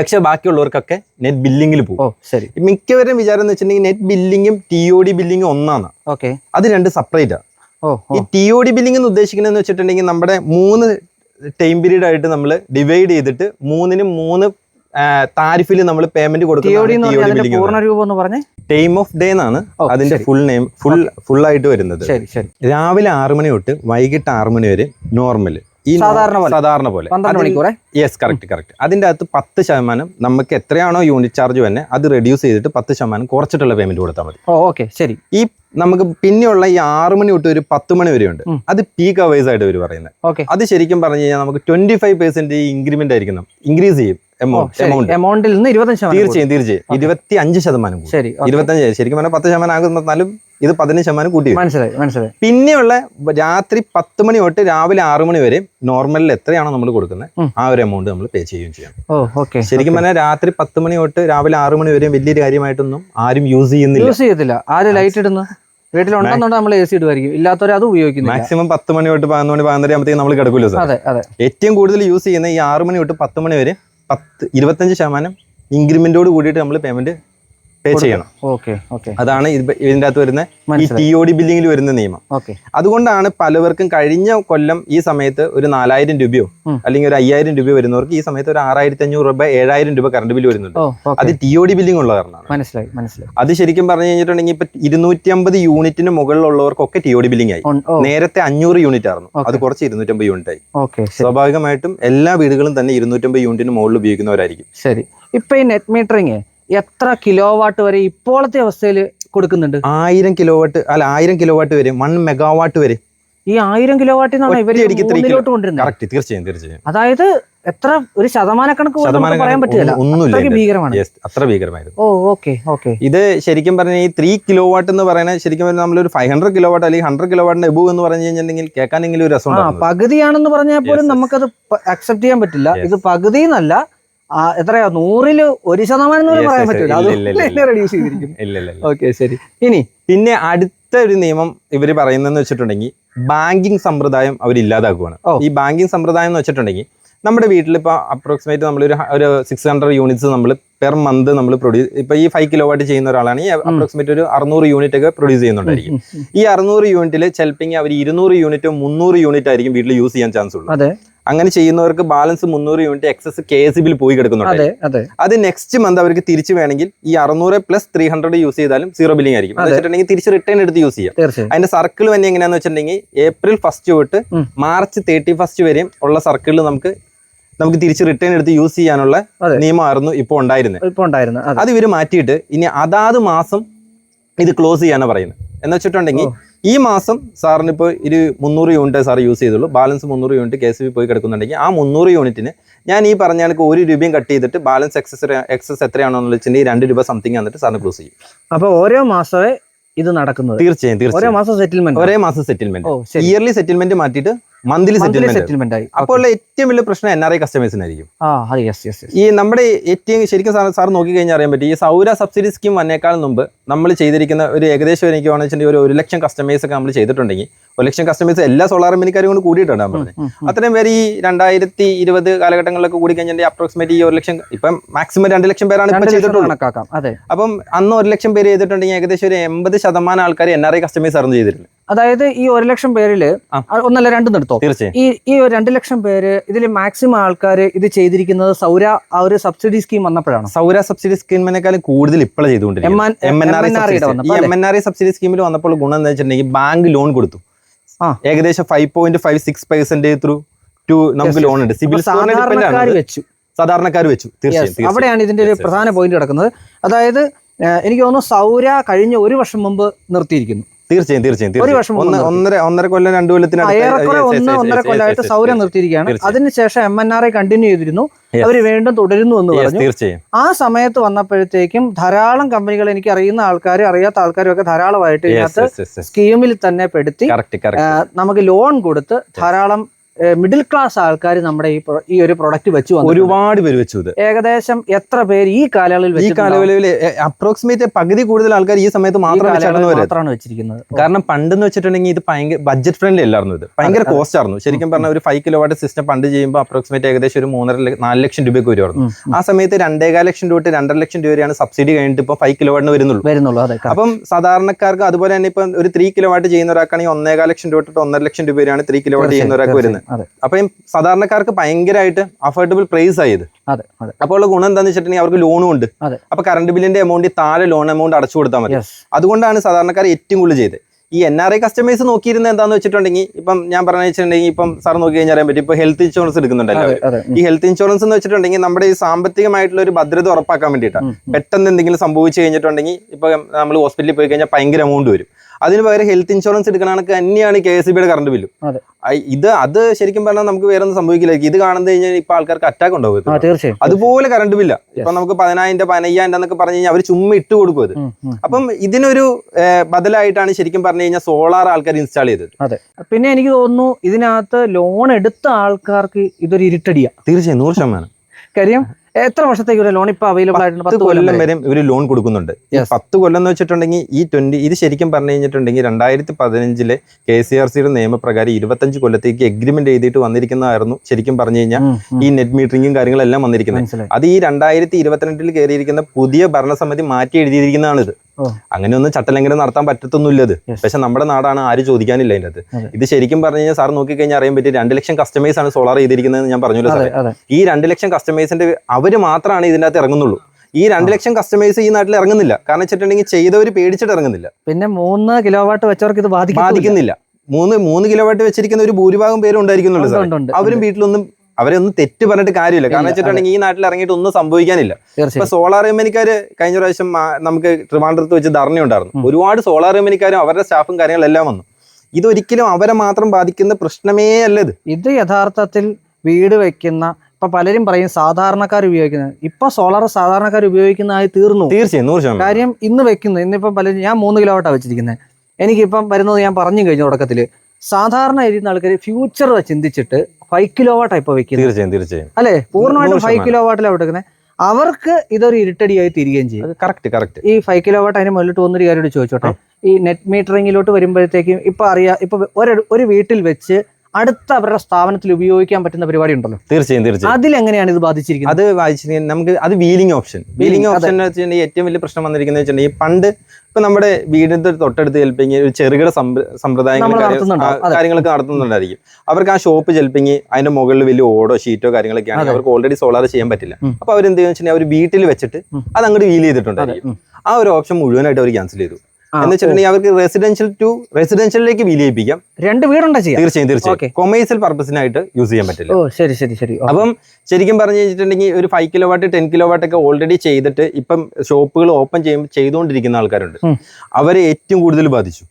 പക്ഷെ ബാക്കിയുള്ളവർക്കൊക്കെ നെറ്റ് ബില്ലിംഗിൽ പോകും. ശരി. മിക്കവരും വിചാരം എന്ന് വെച്ചിട്ടുണ്ടെങ്കിൽ നെറ്റ് ബില്ലിങ്ങും ടി ഒ ഡി ബില്ലിങ്ങും ഒന്നാണ്. ഓക്കെ. അത് രണ്ട് സെപ്പറേറ്റ് ആണ്. ഓ ഓ. ഈ ടി ഒ ഡി ബില്ലിംഗ് എന്ന് ഉദ്ദേശിക്കുന്നതെന്ന് വെച്ചിട്ടുണ്ടെങ്കിൽ നമ്മുടെ മൂന്ന് ടൈം പീരീഡ് ആയിട്ട് നമ്മൾ ഡിവൈഡ് ചെയ്തിട്ട് മൂന്നിനും മൂന്ന് താരിഫിൽ നമ്മൾ പേയ്മെന്റ് കൊടുക്കുന്നത് ടൈം ഓഫ് ഡേ എന്നാണ് അതിന്റെ ഫുൾ നെയിം ഫുൾ ഫുൾ ആയിട്ട് വരുന്നത്. രാവിലെ ആറ് മണി തൊട്ട് വൈകിട്ട് ആറ് മണി വരെ നോർമൽ ഈ സാധാരണ പോലെ. യെസ് കറക്റ്റ് കറക്റ്റ് അതിന്റെ അകത്ത് പത്ത് ശതമാനം നമുക്ക് എത്രയാണോ യൂണിറ്റ് ചാർജ് തന്നെ അത് റെഡ്യൂസ് ചെയ്തിട്ട് പത്ത് ശതമാനം കുറച്ചിട്ടുള്ള പേയ്മെന്റ് കൊടുത്താൽ മതി. ഓക്കെ ശരി. ഈ നമുക്ക് പിന്നെയുള്ള ഈ ആറ് മണി തൊട്ട് ഒരു പത്ത് മണി വരെ ഉണ്ട് അത് പീക്ക് അവേഴ്സ് ആയിട്ട് അവർ പറയുന്നത്. ഓക്കെ അത് ശരിക്കും പറഞ്ഞു കഴിഞ്ഞാൽ നമുക്ക് ട്വന്റി ഫൈവ് പെർസെന്റ് ഇൻക്രിമെന്റ് ആയിരിക്കും ഇൻക്രീസ് ചെയ്യും എമൗണ്ട് എമൗണ്ട് എമൗണ്ടിൽ നിന്ന് തീർച്ചയായും തീർച്ചയായും. ഇരുപത്തി അഞ്ച് ശതമാനം. ശരി. ഇരുപത്തഞ്ച് ശരിക്കും പറഞ്ഞാൽ പത്ത് ശതമാനം ആകുന്നാലും ഇത് പതിനഞ്ച് ശതമാനം കൂട്ടി മനസ്സിലായി മനസ്സിലായി. പിന്നെയുള്ള രാത്രി പത്ത് മണി തൊട്ട് രാവിലെ ആറു മണി വരെ നോർമലിൽ എത്രയാണോ നമ്മൾ കൊടുക്കുന്നത് ആ ഒരു എമൗണ്ട് നമ്മൾ പേ ചെയ്യുകയും ചെയ്യാം. ശരിക്കും പറഞ്ഞാൽ രാത്രി പത്ത് മണി തൊട്ട് രാവിലെ ആറു മണി വരെ വലിയൊരു കാര്യമായിട്ടൊന്നും ആരും യൂസ് ചെയ്യുന്നില്ല. യൂസ് ചെയ്യത്തില്ല. ആര് ലൈറ്റ് ഇടുന്നു. വീട്ടിലുണ്ടെന്നുണ്ടെങ്കിൽ നമ്മൾ എ സി ഇടുമായിരിക്കും ഇല്ലാത്തവരെ അത് മാക്സിമം പത്ത് മണി തൊട്ട് പതിനൊന്ന് മണി പതിനൊന്നര ആകുമ്പോഴത്തേക്ക് നമ്മൾ കിടക്കില്ല സാർ അതെ അതെ. ഏറ്റവും കൂടുതൽ യൂസ് ചെയ്യുന്ന ഈ ആറ് മണി തൊട്ട് പത്ത് മണി വരെ പത്ത് ഇരുപത്തഞ്ച് ശതമാനം ഇൻക്രിമെന്റോട് കൂടിയിട്ട് നമ്മൾ പേയ്മെന്റ് പേ ചെയ്യണം. അതാണ് ഇത് ഇതിന്റെ അകത്ത് വരുന്ന ഈ ടി ഒ ഡി ബില്ലിങ്ങിൽ വരുന്ന നിയമം. ഓക്കെ അതുകൊണ്ടാണ് പലവർക്കും കഴിഞ്ഞ കൊല്ലം ഈ സമയത്ത് ഒരു നാലായിരം രൂപയോ. അല്ലെങ്കിൽ ഒരു അയ്യായിരം രൂപയോ വരുന്നവർക്ക് ഈ സമയത്ത് ഒരു ആറായിരത്തി അഞ്ഞൂറ് രൂപ ഏഴായിരം രൂപ കറണ്ട് ബില്ല് വരുന്നുണ്ട്. അത് ടി ഒ ഡി ബില്ലിംഗ് ഉള്ള കാരണമാണ്. മനസ്സിലായി മനസ്സിലായി. അത് ശരിക്കും പറഞ്ഞു കഴിഞ്ഞിട്ടുണ്ടെങ്കിൽ ഇപ്പൊ ഇരുന്നൂറ്റി അമ്പത് യൂണിറ്റിന് മുകളിലുള്ളവർക്കൊക്കെ ടി ഒ ഡി ബില്ലിംഗ് ആയി. നേരത്തെ അഞ്ഞൂറ് യൂണിറ്റ് ആയിരുന്നു. അത് കുറച്ച് ഇരുന്നൂറ്റമ്പത് യൂണിറ്റ് ആയി. സ്വാഭാവികമായിട്ടും എല്ലാ വീടുകളും തന്നെ ഇരുന്നൂറ്റമ്പത് യൂണിറ്റിന് മുകളിൽ ഉപയോഗിക്കുന്നവരായിരിക്കും. ശരി. ഇപ്പൊ ഈ നെറ്റ് മീറ്ററിങ് എത്ര കിലോ വാട്ട് വരെ ഇപ്പോഴത്തെ അവസ്ഥയിൽ കൊടുക്കുന്നുണ്ട്? ആയിരം കിലോ വാട്ട് അല്ല ആയിരം കിലോ വാട്ട് വരെ വൺ മെഗാവാട്ട് വരെ. ഈ ആയിരം കിലോ kilo- മൂന്നിലോട്ട് കൊണ്ടിരുന്നത് തീർച്ചയായും തീർച്ചയായും. അതായത് എത്ര ഒരു ശതമാനക്കണക്ക് കണക്ക് പറയാൻ പറ്റില്ല ഒന്നുമില്ല. ഭീകരമാണ്. അത്ര ഭീകരമായിരുന്നു. Oh okay okay. ഇത് ശരിക്കും പറഞ്ഞാൽ ഈ ത്രീ കിലോ വാട്ട് എന്ന് പറയുന്നത് ശരിക്കും പറഞ്ഞാൽ നമ്മളൊരു ഫൈവ് ഹൺഡ്രഡ് കിലോ വാട്ട് അല്ലെങ്കിൽ ഹൺഡ്രഡ് കിലോ വാട്ടിന്റെ എബു എന്ന് പറഞ്ഞു കഴിഞ്ഞിട്ടുണ്ടെങ്കിൽ കേൾക്കാനെങ്കിലും ഒരു രസം പകുതിയാണെന്ന് പറഞ്ഞാൽ പോലും. നമുക്കത് അക്സെപ്റ്റ് ചെയ്യാൻ പറ്റില്ല. ഇത് പകുതി എന്നല്ല എത്രയാ? നൂറിൽ ഒരു ശതമാനം പറയാൻ പറ്റില്ല അത് റെഡ്യൂസ് ചെയ്തിരിക്കും. ഓക്കെ ശരി. ഇനി പിന്നെ അടുത്ത ഒരു നിയമം ഇവർ പറയുന്നതെന്ന് വെച്ചിട്ടുണ്ടെങ്കിൽ ബാങ്കിങ് സമ്പ്രദായം അവർ ഇല്ലാതാക്കുവാണ്. ഈ ബാങ്കിങ് സമ്പ്രദായം എന്ന് വെച്ചിട്ടുണ്ടെങ്കിൽ നമ്മുടെ വീട്ടിൽ ഇപ്പോൾ അപ്രോക്സിമേറ്റ് നമ്മൾ ഒരു ഒരു സിക്സ് ഹൺഡ്രഡ് യൂണിറ്റ്സ് നമ്മൾ പെർ മന്ത് നമ്മൾ പ്രൊഡ്യൂസ് ഇപ്പോൾ ഈ ഫൈവ് കിലോ വാട്ട് ചെയ്യുന്ന ഈ അപ്രോക്സിമേറ്റ് ഒരു അറുന്നൂറ് യൂണിറ്റ് ഒക്കെ പ്രൊഡ്യൂസ് ചെയ്യുന്നുണ്ടായിരിക്കും. ഈ അറുന്നൂറ് യൂണിറ്റിൽ ചിലപ്പോൾ അവർ ഇരുന്നൂറ് യൂണിറ്റോ മുന്നൂറ് യൂണിറ്റ് ആയിരിക്കും വീട്ടിൽ യൂസ് ചെയ്യാൻ ചാൻസ് ഉള്ളൂ. അതെ. അങ്ങനെ ചെയ്യുന്നവർക്ക് ബാലൻസ് മുന്നൂറ് unit excess K S bill പോയി കിടക്കുന്നുണ്ട്. അതെ നെക്സ്റ്റ് മന്ത് അവർക്ക് തിരിച്ചു വേണമെങ്കിൽ ഈ അറുന്നൂറ് പ്ലസ് ത്രീ ഹൺഡ്രഡ് യൂസ് ചെയ്താലും സീറോ ബില്ലിംഗ് ആയിരിക്കും. വെച്ചിട്ടുണ്ടെങ്കിൽ തിരിച്ച് റിട്ടേൺ എടുത്ത് യൂസ് ചെയ്യാം. അതിന്റെ സർക്കിൾ തന്നെ എങ്ങനെയാന്ന് വെച്ചിട്ടുണ്ടെങ്കിൽ ഏപ്രിൽ ഫസ്റ്റ് തൊട്ട് മാർച്ച് തേർട്ടി ഫസ്റ്റ് വരെയും ഉള്ള സർക്കിളിൽ നമുക്ക് നമുക്ക് തിരിച്ച് റിട്ടേൺ എടുത്ത് യൂസ് ചെയ്യാനുള്ള. നിയമമായിരുന്നു ഇപ്പോൾ ഉണ്ടായിരുന്നത്. ഇപ്പൊ ഉണ്ടായിരുന്നത്. അത്. ഇവർ മാറ്റിയിട്ട് ഇനി അതാത് മാസം ഇത് ക്ലോസ് ചെയ്യാനാണ് പറയുന്നത്. എന്ന് വെച്ചിട്ടുണ്ടെങ്കിൽ ഈ മാസം സാറിന് ഇപ്പോൾ ഒരു മുന്നൂറ് യൂണിറ്റ് സാർ യൂസ് ചെയ്തുള്ളൂ. ബാലൻസ് മുന്നൂറ് യൂണിറ്റ് കെ എസ് ബി പോയി കിടക്കുന്നുണ്ടെങ്കിൽ ആ മുന്നൂറ് യൂണിറ്റിന് ഞാൻ ഈ പറഞ്ഞ കണക്ക് ഒരു രൂപയും കട്ട് ചെയ്തിട്ട് ബാലൻസ് എക്സസ് എക്സസ് എത്രയാണോ എന്ന് വെച്ചിട്ടുണ്ടെങ്കിൽ രണ്ട് രൂപ സംതിങ് വന്നിട്ട് സാറിന് ക്ലോസ് ചെയ്യും. അപ്പോൾ ഓരോ മാസമേ ഇത് നടക്കുന്നത്. തീർച്ചയായും തീർച്ചയായും. മാസം സെറ്റിൽമെന്റ് ഒരേ മാസം സെറ്റിൽമെന്റ് ഇയർലി സെറ്റിൽമെന്റ് മാറ്റിയിട്ട് മന്ത്ലി സെറ്റിൽമെന്റ് ആയി. അപ്പോൾ ഏറ്റവും വലിയ പ്രശ്നം എൻ ആർ ഐ കസ്റ്റമേഴ്സിനായിരിക്കും ഈ നമ്മുടെ ഏറ്റവും ശരിക്കും സാർ സാർ നോക്കി കഴിഞ്ഞാൽ അറിയാൻ പറ്റും ഈ സൗര സബ്സിഡി സ്കീം വന്നേക്കാൾ മുമ്പ് നമ്മൾ ചെയ്തിരിക്കുന്ന ഒരു ഏകദേശം എനിക്ക് വേണമെന്നുവെച്ചിട്ടുണ്ടെങ്കിൽ ഒരു ഒരു ലക്ഷം കസ്റ്റമേഴ്സ് ഒക്കെ നമ്മൾ ചെയ്തിട്ടുണ്ടെങ്കിൽ ഒരു ലക്ഷം കസ്റ്റമേഴ്സ് എല്ലാ സോളാർ കമ്പനിക്കാരും കൊണ്ട് കൂടിയിട്ടുണ്ട് പറഞ്ഞത്. അത്രയും പേര് ഈ രണ്ടായിരത്തി ഇരുപത് കാലഘട്ടങ്ങളിലൊക്കെ കൂടി കഴിഞ്ഞാൽ അപ്രോക്സിമേറ്റ് ഈ ഒരു ലക്ഷം ഇപ്പം മാക്സിമം രണ്ട് ലക്ഷം പേരാണ് ഇപ്പം ചെയ്തിട്ടുള്ളത്. അപ്പം അന്ന് ഒരു ലക്ഷം പേര് ചെയ്തിട്ടുണ്ടെങ്കിൽ ഏകദേശം ഒരു എൺപത് ശതമാനം ആൾക്കാർ എൻ ആർ ഐ കസ്റ്റമേഴ്സ് അറിഞ്ഞ് ചെയ്തിരുന്നത്. അതായത് ഈ ഒരു ലക്ഷം. ആ, ഒന്നല്ല രണ്ടും എടുത്തോ ഈ ഈ ഒരു രണ്ട് ലക്ഷം പേര് ഇതിൽ മാക്സിമം ആൾക്കാർ ഇത് ചെയ്തിരിക്കുന്നത് സൗര ആ ഒരു സബ്സിഡി സ്കീം വന്നപ്പോഴാണ്? സൗര സബ്സിഡി സ്കീമിനേക്കാളും കൂടുതൽ ഇപ്പോഴും ചെയ്തുകൊണ്ടിരിക്കുന്നത്. സബ്സിഡി സ്കീമിൽ വന്നപ്പോൾ ഗുണം എന്താ വെച്ചിട്ടുണ്ടെങ്കിൽ ബാങ്ക് ലോൺ കൊടുത്തു. ഏകദേശം five point five six percent through to നമുക്ക് ലോൺ ഉണ്ട്. സിബിൽ വെച്ചു. സാധാരണക്കാർ വെച്ചു. തീർച്ചയായും. അവിടെയാണ് ഇതിന്റെ ഒരു. പ്രധാന പോയിന്റ് കിടക്കുന്നത്. അതായത് എനിക്ക് തോന്നുന്നു സൗര കഴിഞ്ഞ ഒരു വർഷം മുമ്പ് നിർത്തിയിരിക്കുന്നു. തീർച്ചയായും തീർച്ചയായും ഒരു വർഷം ഒന്നര ഒന്നര കൊല്ലം രണ്ടു കൊല്ലത്തിന് ഏറെക്കുറെ ഒന്ന് ഒന്നര കൊല്ലമായിട്ട് സൗരം നിർത്തിയിരിക്കുകയാണ്. അതിനുശേഷം M N R I continue ചെയ്തിരുന്നു. അവർ വീണ്ടും തുടരുന്നു എന്ന് പറഞ്ഞു. തീർച്ചയായും. ആ സമയത്ത് വന്നപ്പോഴത്തേക്കും ധാരാളം കമ്പനികൾ എനിക്ക് അറിയുന്ന ആൾക്കാർ അറിയാത്ത ആൾക്കാരും ഒക്കെ ധാരാളമായിട്ട് ഇതിനകത്ത് സ്കീമിൽ തന്നെ പെടുത്തി നമുക്ക് ലോൺ കൊടുത്ത് ധാരാളം മിഡിൽ ക്ലാസ് ആൾക്കാർ നമ്മുടെ ഈ ഈ ഒരു പ്രൊഡക്റ്റ് വെച്ച് ഒരുപാട് പേര് വെച്ചു ഇത് ഏകദേശം എത്ര പേര് ഈ കാലയളവിൽ ഈ? കാലയളവിൽ അപ്രോക്സിമേറ്റ് പകുതി കൂടുതൽ ആൾക്കാർ ഈ സമയത്ത് മാത്രമാണ് വെച്ചിരിക്കുന്നത് കാരണം പണ്ടെന്ന് വെച്ചിട്ടുണ്ടെങ്കിൽ ഇത് ഭയങ്കര ബഡ്ജറ്റ് ഫ്രണ്ട്ലി അല്ലായിരുന്നു ഇത് ഭയങ്കര. കോസ്റ്റ് ആയിരുന്നു ശരിക്കും പറഞ്ഞാൽ ഒരു ഫൈവ് കിലോ വാട്ട് സിസ്റ്റം പണ്ട് ചെയ്യുമ്പോൾ അപ്രോക്സിമേറ്റ് ഏകദേശം ഒരു മൂന്നര നാല് ലക്ഷം രൂപയ്ക്ക് വരുമായിരുന്നു. ആ സമയത്ത് രണ്ടേകാൽ ലക്ഷം രൂപ തൊട്ട് രണ്ടര ലക്ഷം രൂപയാണ് വരെയാണ് സബ്സിഡി കഴിഞ്ഞിട്ട് ഇപ്പോൾ ഫൈവ് കിലോ വാട്ടിന് വരുന്നുള്ളൂ വരുന്നുള്ളൂ അതെ. അപ്പം സാധാരണക്കാർക്ക് അതുപോലെ തന്നെ ഇപ്പം ഒരു ത്രീ കിലോ വാട്ട് ചെയ്യുന്ന ഒരാൾക്കാണെങ്കിൽ ഒന്നേകാൽ ലക്ഷം രൂപ തൊട്ട് ഒന്നര ലക്ഷം രൂപ വരെയാണ് ത്രീ കിലോ വാട്ട് ചെയ്യുന്ന ഒരാൾക്ക് വരുന്നത്. അതെ. അപ്പം സാധാരണക്കാർക്ക് ഭയങ്കരമായിട്ട് അഫോർഡബിൾ പ്രൈസ് ആയത് അതെ അതെ. അപ്പോൾ ഉള്ള ഗുണം എന്താണെന്ന് വെച്ചിട്ടുണ്ടെങ്കിൽ അവർക്ക് ലോണും ഉണ്ട്. അപ്പൊ കറണ്ട് ബില്ലിന്റെ എമൗണ്ട് താഴെ ലോൺ എമൗണ്ട് അടച്ചു കൊടുത്താൽ മതി. അതുകൊണ്ടാണ് സാധാരണക്കാർ ഏറ്റവും കൂടുതൽ ചെയ്തത്. ഈ എൻ ആർ ഐ കസ്റ്റമേഴ്സ് നോക്കിയിരുന്ന എന്താന്ന് വെച്ചിട്ടുണ്ടെങ്കിൽ ഇപ്പം ഞാൻ പറഞ്ഞു വെച്ചിട്ടുണ്ടെങ്കിൽ ഇപ്പം സാർ നോക്കി കഴിഞ്ഞാൽ അറിയാൻ പറ്റും. ഇപ്പൊ ഹെൽത്ത് ഇൻഷുറൻസ് എടുക്കുന്നുണ്ടല്ലോ. ഈ ഹെൽത്ത് ഇൻഷുറൻസ് എന്ന് വെച്ചിട്ടുണ്ടെങ്കിൽ നമ്മുടെ ഈ സാമ്പത്തികമായിട്ടുള്ള ഒരു ഭദ്രത ഉറപ്പാക്കാൻ വേണ്ടിയിട്ടാണ്. പെട്ടെന്ന് എന്തെങ്കിലും സംഭവിച്ചു കഴിഞ്ഞിട്ടുണ്ടെങ്കിൽ ഇപ്പൊ നമ്മൾ ഹോസ്പിറ്റലിൽ പോയി കഴിഞ്ഞാൽ ഭയങ്കര എമൗണ്ട് വരും. അതിന് പകരം ഹെൽത്ത് ഇൻഷുറൻസ് എടുക്കണ കണക്ക് തന്നെയാണ് കെ എസ് ബിയുടെ കറണ്ട് ബില്ലും. ഇത് അത് ശരിക്കും പറഞ്ഞാൽ നമുക്ക് വേറെ ഒന്നും സംഭവിക്കില്ല. ഇത് കാണുന്നത് കഴിഞ്ഞാൽ ഇപ്പൊ ആൾക്കാർക്ക് അറ്റാക്ക് ഉണ്ടാവും തീർച്ചയായും. അതുപോലെ കറണ്ട് ബില്ല ഇപ്പൊ നമുക്ക് പതിനായിരം പതിനയ്യായിരം എന്നൊക്കെ പറഞ്ഞു കഴിഞ്ഞാൽ അവർ ചുമ്മാ ഇട്ട് കൊടുക്കും അത്. അപ്പം ഇതിനൊരു ബദലായിട്ടാണ് ശരിക്കും പറഞ്ഞു കഴിഞ്ഞാൽ സോളാർ ആൾക്കാർ ഇൻസ്റ്റാൾ ചെയ്തത്. അതെ. പിന്നെ എനിക്ക് തോന്നുന്നു ഇതിനകത്ത് ലോൺ എടുത്ത ആൾക്കാർക്ക് ഇതൊരു ഇരുട്ടടിയാ. തീർച്ചയായും നൂറ് ശതമാനം. കാര്യം എത്ര വർഷത്തേക്ക് ഒരു ലോൺ ഇപ്പൊ അവൈലബിൾ ആയിട്ടുണ്ട്? പത്ത് കൊല്ലം വരെ. ഇവർ ലോൺ കൊടുക്കുന്നുണ്ട്. പത്ത് കൊല്ലം എന്ന് വെച്ചിട്ടുണ്ടെങ്കിൽ ഈ ട്വന്റി ഇത് ശരിക്കും പറഞ്ഞു കഴിഞ്ഞിട്ടുണ്ടെങ്കിൽ രണ്ടായിരത്തി പതിനഞ്ചിലെ കെ സി ആർ സിയുടെ നിയമപ്രകാരം ഇരുപത്തഞ്ച് കൊല്ലത്തേക്ക് എഗ്രിമെന്റ് എഴുതിയിട്ട് വന്നിരിക്കുന്നതായിരുന്നു ശരിക്കും പറഞ്ഞു കഴിഞ്ഞാൽ. ഈ നെറ്റ് മീറ്ററിംഗും കാര്യങ്ങളെല്ലാം വന്നിരിക്കുന്നത്. അത് ഈ രണ്ടായിരത്തി ഇരുപത്തിരണ്ടിൽ കയറിയിരിക്കുന്ന പുതിയ ഭരണസമിതി മാറ്റി എഴുതിയിരിക്കുന്നതാണ് അങ്ങനെയൊന്നും ചട്ടലംഘനം നടത്താൻ പറ്റത്തൊന്നുമില്ല ഇത് Yes. പക്ഷെ നമ്മുടെ നാടാണ് ആരും ചോദിക്കാനില്ല അതിന്റെ അതെ. അത്. ഇത് ശരിക്കും പറഞ്ഞു കഴിഞ്ഞാൽ സാർ നോക്കിക്കഴിഞ്ഞാൽ അറിയാൻ പറ്റും രണ്ട് ലക്ഷം കസ്റ്റമേഴ്സ് ആണ് സോളാർ ചെയ്തിരിക്കുന്നത് ഞാൻ പറഞ്ഞല്ലോ സാർ ഈ രണ്ട് ലക്ഷം കസ്റ്റമേഴ്സിന്റെ അവർ മാത്രമാണ് ഇതിന്റെ അകത്ത് ഇറങ്ങുന്നുള്ളൂ. ഈ രണ്ട് ലക്ഷം കസ്റ്റമേഴ്സ് ഈ നാട്ടിൽ ഇറങ്ങുന്നില്ല. കാരണം വെച്ചിട്ടുണ്ടെങ്കിൽ ചെയ്തവർ പേടിച്ചിട്ട് ഇറങ്ങുന്നില്ല. പിന്നെ മൂന്ന് കിലോ വാട്ട് വെച്ചവർക്ക് ഇത് ബാധിക്കും ബാധിക്കുന്നില്ല. മൂന്ന് മൂന്ന് കിലോ വാട്ട് വെച്ചിരിക്കുന്ന ഒരു ഭൂരിഭാഗം പേരും ഉണ്ടായിരിക്കുന്നുള്ളൂ അവരും വീട്ടിലൊന്നും അവരെ ഒന്നും തെറ്റ് പറഞ്ഞിട്ട് കാര്യമില്ല. കാരണം വെച്ചിട്ടുണ്ടെങ്കിൽ ഈ നാട്ടിൽ ഇറങ്ങിയിട്ട് ഒന്നും സംഭവിക്കാനില്ല. ഇപ്പൊ സോളാർ കമ്പനിക്കാർ കഴിഞ്ഞ പ്രാവശ്യം നമുക്ക് ട്രിവാൻഡ്രത്ത് വെച്ച് ധർണയുണ്ടായിരുന്നു ഒരുപാട് സോളാർ കമ്പനിക്കാരും അവരുടെ സ്റ്റാഫും കാര്യങ്ങളെല്ലാം വന്നു. ഇതൊരിക്കലും അവരെ മാത്രം ബാധിക്കുന്ന പ്രശ്നമേ അല്ലത്. ഇത് യഥാർത്ഥത്തിൽ വീട് വെക്കുന്ന ഇപ്പൊ പലരും പറയും സാധാരണക്കാർ ഉപയോഗിക്കുന്നത് ഇപ്പൊ സോളാർ സാധാരണക്കാർ ഉപയോഗിക്കുന്നതായി തീർന്നു. തീർച്ചയായും നൂറ് ശതമാനം. കാര്യം ഇന്ന് വെക്കുന്നു. ഇന്നിപ്പം പലരും ഞാൻ മൂന്ന് കിലോ വാട്ടാണ് വെച്ചിരിക്കുന്നത് എനിക്കിപ്പം വരുന്നത് ഞാൻ പറഞ്ഞു കഴിഞ്ഞു തുടക്കത്തിൽ സാധാരണ ഇരിക്കുന്ന ആൾക്കാർ ഫ്യൂച്ചർ ചിന്തിച്ചിട്ട് ഫൈവ് കിലോ വാട്ട് ഇപ്പൊ വെക്കുന്നത് തീർച്ചയായും തീർച്ചയായും. അല്ലെ? പൂർണമായിട്ടും ഫൈവ് കിലോ വാട്ടിലാണ് എടുക്കുന്നത് അവർക്ക് ഇതൊരു ഇരുട്ടടിയായി തിരികുകയും ചെയ്യും. കറക്റ്റ് കറക്റ്റ് ഈ ഫൈവ് കിലോ വാട്ട് അതിന് മുന്നിട്ട് ഒന്നൊരു കാര്യം ചോദിച്ചോട്ടെ. ഈ നെറ്റ് മീറ്ററിങ്ങിലോട്ട് വരുമ്പോഴത്തേക്കും ഇപ്പൊ അറിയാം ഇപ്പൊ ഒരു ഒരു വീട്ടിൽ വെച്ച് അടുത്ത അവരുടെ സ്ഥാപനത്തിൽ ഉപയോഗിക്കാൻ പറ്റുന്ന പരിപാടി ഉണ്ടല്ലോ. തീർച്ചയായും തീർച്ചയായും. അതിലെങ്ങനെയാണ് ഇത് ബാധിച്ചിരിക്കുന്നത്? അത് വായിച്ചിരിക്കുന്നത് നമുക്ക് അത് വീലിംഗ് ഓപ്ഷൻ. വീലിംഗ് ഓപ്ഷൻ എന്ന് വെച്ചിട്ടുണ്ടെങ്കിൽ ഏറ്റവും വലിയ പ്രശ്നം വന്നിരിക്കുന്നത് വെച്ചിട്ടുണ്ടെങ്കിൽ പണ്ട് ഇപ്പൊ നമ്മുടെ വീടിന്റെ തൊട്ടടുത്ത് ചിലപ്പോൾ ഒരു ചെറുകിട സമ്പ്ര- സമ്പ്രദായങ്ങൾ. കാര്യങ്ങളൊക്കെ നടത്തുന്നുണ്ടായിരിക്കും. അവർക്ക് ആ ഷോപ്പ് ചിലപ്പോൾ അതിന്റെ മുകളിൽ വലിയ ഓടോ ഷീറ്റോ കാര്യങ്ങളൊക്കെ ആണെങ്കിൽ അവർക്ക് ഓൾറെഡി സോളാർ ചെയ്യാൻ പറ്റില്ല. അപ്പൊ അവരെന്ത് വെച്ചിട്ടുണ്ടെങ്കിൽ അവർ വീട്ടിൽ വെച്ചിട്ട് അത് അങ്ങോട്ട് വീൽ ചെയ്തിട്ടുണ്ടായിരിക്കും. ആ ഒരു ഓപ്ഷൻ മുഴുവനായിട്ട് അവർ ക്യാൻസൽ ചെയ്തു. എന്ന് വെച്ചിട്ടുണ്ടെങ്കിൽ അവർക്ക് റെസിഡൻഷ്യൽ ടു റെസിഡൻഷ്യലിലേക്ക് വിലയിപ്പിക്കാം. രണ്ട് വീടുണ്ടോ ചെയ്യാം? തീർച്ചയായും. തീർച്ചയായും. കൊമേഴ്സ്യൽ പർപ്പസിനായിട്ട് യൂസ് ചെയ്യാൻ പറ്റില്ല. ഓ ശരി ശരി ശരി. അപ്പം ശരിക്കും പറഞ്ഞു കഴിഞ്ഞിട്ടുണ്ടെങ്കിൽ ഒരു five kilo watt ten kilo watt ഒക്കെ ഓൾറെഡി ചെയ്തിട്ട് ഇപ്പം ഷോപ്പുകൾ ഓപ്പൺ ചെയ്യുമ്പോൾ ചെയ്തുകൊണ്ടിരിക്കുന്ന ആൾക്കാരുണ്ട്. അവരെ ഏറ്റവും കൂടുതൽ ബാധിച്ചു.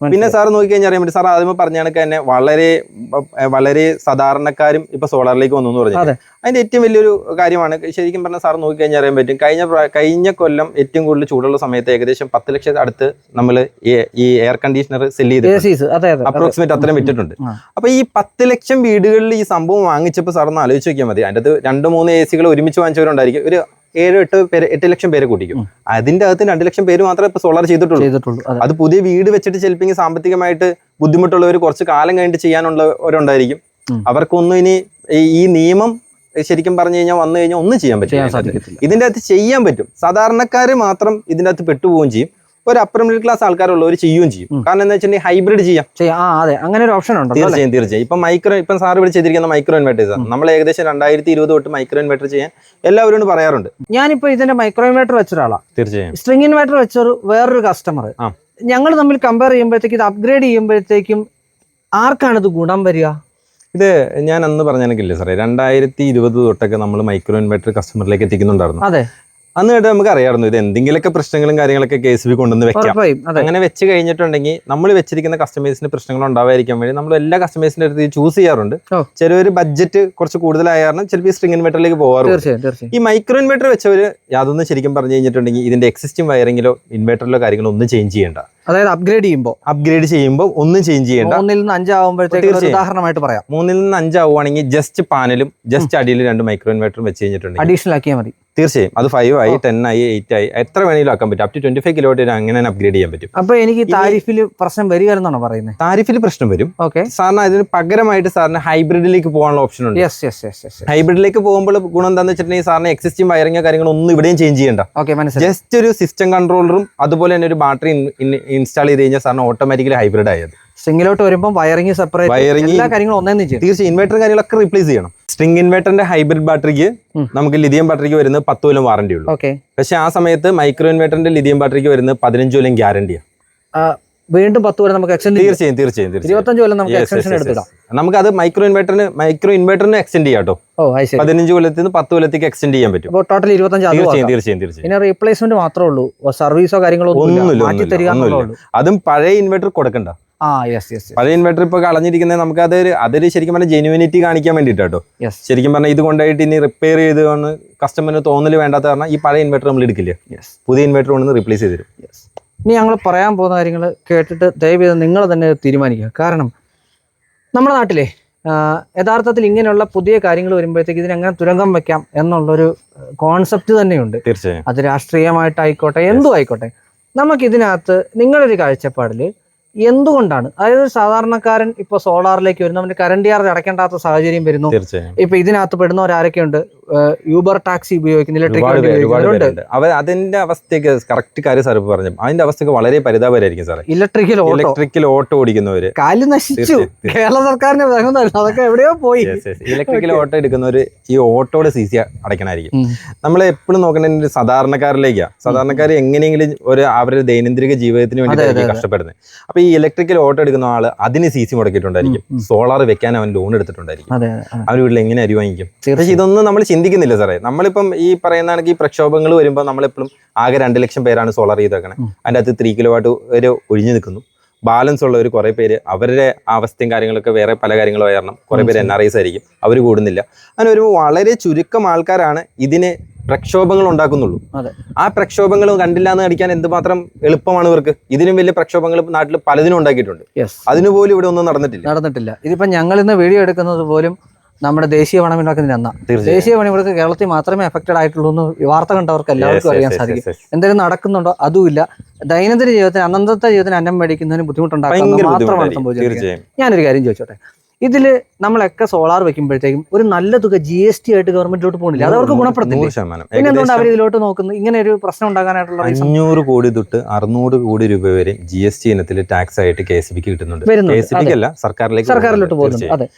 പിന്നെ സാർ നോക്കിക്കഴിഞ്ഞാൽ അറിയാൻ പറ്റും സാർ ആദ്യമേ പറഞ്ഞ കണക്ക് തന്നെ വളരെ വളരെ സാധാരണക്കാരും ഇപ്പൊ സോളാറിലേക്ക് വന്നു എന്ന് പറഞ്ഞു അതെ. അതിന്റെ ഏറ്റവും വലിയൊരു കാര്യമാണ് ശരിക്കും പറഞ്ഞാൽ സാർ നോക്കിക്കഴിഞ്ഞാൽ അറിയാൻ പറ്റും. കഴിഞ്ഞ കഴിഞ്ഞ കൊല്ലം ഏറ്റവും കൂടുതൽ ചൂടുള്ള സമയത്ത് ഏകദേശം പത്ത് ലക്ഷം അടുത്ത് നമ്മൾ ഈ എയർ കണ്ടീഷണർ സെൽ ചെയ്ത് അപ്രോക്സിമേറ്റ് അത്രയും വിറ്റിട്ടുണ്ട്. അപ്പൊ ഈ പത്ത് ലക്ഷം വീടുകളിൽ ഈ സംഭവം വാങ്ങിച്ചപ്പോൾ സാർ ഒന്ന് ആലോചിച്ച് നോക്കിയാൽ മതി. അതിന്റെ രണ്ട് മൂന്ന് എ സികൾ ഒരുമിച്ച് വാങ്ങിച്ചവരുണ്ടായിരിക്കും. ഒരു ഏഴ് എട്ട് പേര് എട്ട് ലക്ഷം പേരെ കൂട്ടിക്കും. അതിന്റെ അകത്ത് രണ്ട് ലക്ഷം പേര് മാത്രമേ ഇപ്പൊ സോളാർ ചെയ്തിട്ടുള്ളൂ. ചെയ്തിട്ടുള്ളൂ. അത്. പുതിയ വീട് വെച്ചിട്ട് ചിലപ്പോൾ സാമ്പത്തികമായിട്ട് ബുദ്ധിമുട്ടുള്ളവർ കുറച്ച് കാലം കഴിഞ്ഞിട്ട് ചെയ്യാനുള്ളവരുണ്ടായിരിക്കും. അവർക്കൊന്നും ഇനി ഈ- നിയമം ശരിക്കും പറഞ്ഞു കഴിഞ്ഞാൽ വന്നു കഴിഞ്ഞാൽ ഒന്നും ചെയ്യാൻ പറ്റില്ല. ഇതിന്റെ അകത്ത് ചെയ്യാൻ പറ്റും. സാധാരണക്കാര് മാത്രം ഇതിന്റെ അകത്ത് പെട്ടുപോവുകയും ചെയ്യും. ഒരു അപ്പർ മിഡിൽ ക്ലാസ് ആൾക്കാരുള്ളവർ ചെയ്യുകയും ചെയ്യും. കാരണം എന്താ വെച്ചിട്ടുണ്ടെങ്കിൽ ഹൈബ്രിഡ് ചെയ്യാം. അതെ. അങ്ങനെ ഒരു ഓപ്ഷൻ ഉണ്ട്? തീർച്ചയായും തീർച്ചയായും. ഇപ്പം മൈക്രോ ഇപ്പം സാർ ഇവിടെ ചെയ്തിരിക്കുന്ന മൈക്രോ ഇൻവെർട്ടേഴ്സ് ആണ്. നമ്മൾ ഏകദേശം രണ്ടായിരത്തി ഇരുപത് തൊട്ട് മൈക്രോ ഇൻവെർട്ടർ ചെയ്യാൻ എല്ലാവരോടും പറയാറുണ്ട്. ഞാനിപ്പോ ഇതിന്റെ മൈക്രോ ഇൻവേർട്ടർ വെച്ച ഒരാളാണ് തീർച്ചയായും. സ്ട്രിങ് ഇൻവേർട്ടർ വെച്ചൊരു വേറൊരു കസ്റ്റമർ ആ. ഞങ്ങൾ തമ്മിൽ കമ്പയർ ചെയ്യുമ്പോഴത്തേക്ക് ഇത് അപ്ഗ്രേഡ് ചെയ്യുമ്പോഴത്തേക്കും ആർക്കാണ് ഇത് ഗുണം വരിക? ഇത് ഞാൻ അന്ന് പറഞ്ഞെനിക്കില്ലേ സാറേ രണ്ടായിരത്തി ഇരുപത് തൊട്ടൊക്കെ നമ്മൾ മൈക്രോ ഇൻവെർട്ടർ കസ്റ്റമറിലേക്ക് എത്തിക്കുന്നുണ്ടായിരുന്നു. അതെ. അന്ന് കേട്ട് നമുക്ക് അറിയാമായിരുന്നു ഇത് എന്തെങ്കിലുമൊക്കെ പ്രശ്നങ്ങളും കാര്യങ്ങളൊക്കെ കെ എസ് ബി കൊണ്ടുവന്ന് വെക്കാം അങ്ങനെ വെച്ച് കഴിഞ്ഞിട്ടുണ്ടെങ്കിൽ നമ്മൾ വെച്ചിരിക്കുന്ന കസ്റ്റമേഴ്സിന് പ്രശ്നങ്ങൾ ഉണ്ടാവാതിരിക്കാൻ വേണ്ടി നമ്മൾ എല്ലാ കസ്റ്റമേഴ്സിന്റെ അടുത്ത് ചൂസ് ചെയ്യാറുണ്ട്. ചെറിയൊരു ചിലവർ ബഡ്ജറ്റ് കുറച്ച് കൂടുതലായ കാരണം ചിലപ്പോൾ ഈ സ്ട്രിംഗ് ഇൻവെർട്ടറിലേക്ക് പോകാറുണ്ട് ഈ മൈക്രോ ഇൻവെർട്ടർ വെച്ചവർ യാതൊന്നും ശരിക്കും പറഞ്ഞു കഴിഞ്ഞിട്ടുണ്ടെങ്കിൽ ഇതിന്റെ എക്സിസ്റ്റിംഗ് വയറിങ്ങിലോ ഇൻവെർട്ടറിലോ കാര്യങ്ങളോ ഒന്നും ചേഞ്ച് ചെയ്യേണ്ട. അതായത് അപ്ഗ്രേഡ് ചെയ്യുമ്പോൾ അപ്ഗ്രേഡ് ചെയ്യുമ്പോൾ ഒന്നും ചേഞ്ച് ചെയ്യേണ്ട. മൂന്നിൽ നിന്ന് അഞ്ചാവുമ്പോഴത്തേക്ക് ഉദാഹരണമായിട്ട് പറയാം. മൂന്നിൽ നിന്ന് അഞ്ചാവുകയാണെങ്കിൽ ജസ്റ്റ് പാനലും ജസ്റ്റ് അടിയിൽ രണ്ട് മൈക്രോ ഇൻവെർട്ടറും വെച്ച് കഴിഞ്ഞിട്ടുണ്ട് അഡീഷണൽ ആക്കിയാൽ മതി. തീർച്ചയായും. അത് ഫൈവ് ആയി. ടെൻ ആയി എയ്റ്റ് ആയി എത്ര വേണമെങ്കിലും ആക്കാൻ പറ്റും. Up to twenty five kilo വരെ അങ്ങനെ അപ്ഗ്രേഡ് ചെയ്യാൻ പറ്റും. അപ്പൊ എനിക്ക് താരിഫിൽ പ്രശ്നം വരിക എന്നാണ് പറയുന്നത് താരിഫിൽ പ്രശ്നം വരും. ഓക്കെ. സാറിന് അതിന് പകരമായിട്ട് സാറിന് ഹൈബ്രിഡിലേക്ക് പോകാനുള്ള ഓപ്ഷൻ ഉണ്ട്. യെസ് യെസ് യെസ് ഹൈബ്രിഡിലേക്ക് പോകുമ്പോൾ ഗുണം എന്താണെന്ന് വെച്ചിട്ടുണ്ടെങ്കിൽ സാറിന് എക്സിസ്റ്റിംഗ് വയറിങ്ങോ കാര്യങ്ങളോ ഒന്നും ഇവിടെയും ചേഞ്ച് ചെയ്യേണ്ട. ഓക്കെ മനസ്സിലായി. ജസ്റ്റ് ഒരു സിസ്റ്റം കൺട്രോളറും അതുപോലെ തന്നെ ഒരു ബാറ്ററി ഇൻസ്റ്റാൾ ചെയ്ത് കഴിഞ്ഞാൽ സാറിന് ഓട്ടോമാറ്റിക്കലി ഹൈബ്രിഡ് ആയത് സിംഗിലോട്ട് വരുമ്പോൾ വയറിംഗ് സെപ്പറേറ്റ് വയറിംഗ് എല്ലാ കാര്യങ്ങളും ഒന്നേ ചെയ്യും തീർച്ചയായും ഇൻവെർട്ടർ കാര്യങ്ങളൊക്കെ റീപ്ലേസ് ചെയ്യണം. സ്ട്രിംഗ് ഇൻവെർട്ടറിന്റെ ഹൈബ്രിഡ് ബാറ്ററിക്ക് നമുക്ക് ലിഥിയം ബാറ്ററിക്ക് വരുന്നത് പത്ത് കൊല്ലം വാറണ്ടി ഉള്ളൂ. പക്ഷെ ആ സമയത്ത് മൈക്രോ ഇൻവെർട്ടറിന്റെ ലിഥിയം ബാറ്ററിക്ക് വരുന്നത് പതിനഞ്ച് കൊല്ലം ഗ്യാരണ്ടിയാണ് വീണ്ടും പത്ത് വരെ നമുക്ക് എക്സ്റ്റെൻഡ് തീർച്ചയായും തീർച്ചയായും ഇരുപത്തഞ്ച് കൊല്ലം നമുക്ക് എക്സ്റ്റൻഷൻ എടുത്തിടാം. നമുക്ക് അത് മൈക്രോ ഇൻവെർട്ടറിന് മൈക്രോ ഇൻവെർട്ടറിന് എക്സ്റ്റെൻഡ് ചെയ്യാം കേട്ടോ. പതിനഞ്ച് കൊല്ലത്തിൽ നിന്ന് പത്ത് കൊല്ലത്തേക്ക് എക്സ്റ്റെൻഡ് ചെയ്യാൻ പറ്റും. അപ്പോൾ ടോട്ടൽ ഇരുപത്തഞ്ച് തീർച്ചയായും. തീർച്ചയായും തീർച്ചയായും. പിന്നെ റീപ്ലേസ്മെന്റ് മാത്രമേ ഉള്ളൂ. സർവീസോ കാര്യങ്ങളോ ഒന്നുമില്ല. ഉള്ളൂ. അതും പഴയ ഇൻവെർട്ടർ കൊടുക്കണ്ട. പഴയ ഇൻവെർട്ടർ ഇപ്പൊ കളഞ്ഞിരിക്കുന്നത് നമുക്ക് അതൊരു അതൊരു ശരിക്കും പറഞ്ഞാൽ ജെനുവിനിറ്റി കാണിക്കാൻ വേണ്ടിട്ടോ കേട്ടോ ശരിക്കും പറഞ്ഞാൽ ഇത് കൊണ്ടായിട്ട് ഇനി റിപ്പയർ ചെയ്ത് കസ്റ്റമറിന് തോന്നൽ വേണ്ടാത്ത കാരണം ഈ പഴയ ഇൻവെർട്ടർ നമ്മൾ എടുക്കില്ല? പുതിയ ഇൻവെർട്ടർ കൊണ്ട് റീപ്ലേസ് ചെയ്ത് തരും. ഇനി ഞങ്ങൾ പറയാൻ പോകുന്ന കാര്യങ്ങൾ കേട്ടിട്ട് ദയവ് നിങ്ങൾ തന്നെ തീരുമാനിക്കുക. കാരണം നമ്മുടെ നാട്ടിലെ യഥാർത്ഥത്തിൽ ഇങ്ങനെയുള്ള പുതിയ കാര്യങ്ങൾ വരുമ്പോഴത്തേക്ക് ഇതിനെങ്ങനെ തുരങ്കം വെക്കാം എന്നുള്ളൊരു കോൺസെപ്റ്റ് തന്നെയുണ്ട്. തീർച്ചയായും. അത് രാഷ്ട്രീയമായിട്ടായിക്കോട്ടെ എന്തും ആയിക്കോട്ടെ. നമുക്കിതിനകത്ത് നിങ്ങളൊരു കാഴ്ചപ്പാടിൽ എന്തുകൊണ്ടാണ്? അതായത് സാധാരണക്കാരൻ ഇപ്പൊ സോളാറിലേക്ക് വരുന്നു അവന്റെ കറണ്ട് ചാർജ് അടയ്ക്കേണ്ടാത്ത സാഹചര്യം വരുന്നു. ഇപ്പൊ ഇതിനകത്ത് പെടുന്നവരാരൊക്കെയുണ്ട് യൂബർ ടാക്സി ഉപയോഗിക്കുന്ന ഇലക്ട്രിക് അവർ അതിന്റെ അവസ്ഥയ്ക്ക് കറക്റ്റ് കാര്യം സാർ പറഞ്ഞു. അതിന്റെ അവസ്ഥയ്ക്ക് വളരെ പരിതാപകരമായിരിക്കും സാർ ഇലക്ട്രിക്കൽ ഇലക്ട്രിക്കൽ ഓട്ടോ. ഓടിക്കുന്നവര്. കാൽ നശിച്ചു. കേരള സർക്കാരിന്റെ വേഗമല്ല അതൊക്കെ എവിടെയോ പോയി. ഇലക്ട്രിക്കൽ ഓട്ടോ എടുക്കുന്നവര് ഈ ഓട്ടോയുടെ സി സി അടയ്ക്കണമായിരിക്കും. നമ്മൾ എപ്പോഴും നോക്കേണ്ടത് സാധാരണക്കാരിലേക്കാ. സാധാരണക്കാരിലേക്കാണ് സാധാരണക്കാർ എങ്ങനെയെങ്കിലും ഒരു അവരുടെ ദൈനംദിന ജീവിതത്തിന് വേണ്ടി കഷ്ടപ്പെടുന്നത്. അപ്പൊ ഈ ഇലക്ട്രിക്കൽ ഓട്ടോ എടുക്കുന്ന ആൾ അതിന് സി സി മുടക്കിയിട്ടുണ്ടായിരിക്കും. സോളാർ വെക്കാൻ അവൻ ലോൺ എടുത്തിട്ടുണ്ടായിരിക്കും. അവൻ വീട്ടിൽ എങ്ങനെ അരി വാങ്ങിക്കും? പക്ഷെ ഇതൊന്നും നമ്മൾ ചിന്തിക്കുന്നില്ല സാറേ. നമ്മളിപ്പം ഈ പറയുന്ന കണക്ക് ഈ പ്രക്ഷോഭങ്ങൾ വരുമ്പോൾ നമ്മളെപ്പോഴും ആകെ രണ്ട് ലക്ഷം പേരാണ് സോളാർ ചെയ്ത് ഉം. അതിന്റെ അകത്ത് ത്രീ കിലോ വാട്ട് വരെ ഒഴിഞ്ഞു നിൽക്കുന്നു. ബാലൻസ് ഉള്ളവർ കുറേ പേര് അവരുടെ അവസ്ഥയും കാര്യങ്ങളൊക്കെ വേറെ പല കാര്യങ്ങളും കാരണം കുറേ പേര് എൻ ആർ ഐസ് ആയിരിക്കും. അവർ കൂടുന്നില്ല. അങ്ങനെ ഒരു വളരെ ചുരുക്കം ആൾക്കാരാണ് ഇതിന് പ്രക്ഷോഭങ്ങൾ ഉണ്ടാക്കുന്നുള്ളൂ. ആ പ്രക്ഷോഭങ്ങൾ കണ്ടില്ല എന്ന് അടിക്കാൻ എന്തുമാത്രം എളുപ്പമാണ് ഇവർക്ക്? ഇതിനും വലിയ പ്രക്ഷോഭങ്ങൾ നാട്ടിൽ പലതിനും ഉണ്ടാക്കിയിട്ടുണ്ട്. അതിനുപോലും ഇവിടെ ഒന്നും നടന്നിട്ടില്ല. നടന്നിട്ടില്ല. ഇതിപ്പോ ഞങ്ങൾ ഇന്ന് വീഡിയോ എടുക്കുന്നത് പോലും നമ്മുടെ ദേശീയ പണമുണ്ടാക്കുന്നതിന് എന്നാ തീർച്ചയായും. ദേശീയ പണിമുടക്ക് കേരളത്തിൽ മാത്രമേ എഫക്റ്റഡ് ആയിട്ടുള്ളൂ എന്ന് വാർത്ത കണ്ടവർക്ക് എല്ലാവർക്കും അറിയാൻ സാധിക്കും. എന്തെങ്കിലും നടക്കുന്നുണ്ടോ? അതുമില്ല ദൈനംദിന ജീവിതത്തിന് അന്നത്തെ ജീവിതത്തിന് അന്നം മേടിക്കുന്നതിന് ബുദ്ധിമുട്ടുണ്ടാക്കുന്നത് മാത്രമാണ് സംഭവിച്ചത്. ഞാനൊരു കാര്യം ചോദിച്ചോട്ടെ? ഇതിൽ നമ്മളൊക്കെ സോളാർ വെക്കുമ്പോഴത്തേക്കും ഒരു നല്ല തുക ജി എസ് ടി ആയിട്ട് ഗവൺമെന്റിലോട്ട് പോകുന്നില്ല അത് അവർക്ക് ഗുണപ്പെടുത്തില്ല? ശതമാനം. പിന്നെ എന്തുകൊണ്ട് അവർ ഇതിലോട്ട് നോക്കുന്നത് ഇങ്ങനെ ഒരു പ്രശ്നം ഉണ്ടാകാനായിട്ടുള്ള അഞ്ഞൂറ് കോടി തൊട്ട് അറുന്നൂറ് കോടി രൂപ വരെ ജി എസ് ടി ഇനത്തിൽ ടാക്സ് ആയിട്ട് കെ എസ് ബിക്ക് കിട്ടുന്നുണ്ട്. കെ വരുന്നുണ്ട് എസ് ബിക്ക് അല്ല സർക്കാരിലേക്ക് സർക്കാരിലോട്ട് പോകുന്നുണ്ട്. അതെ.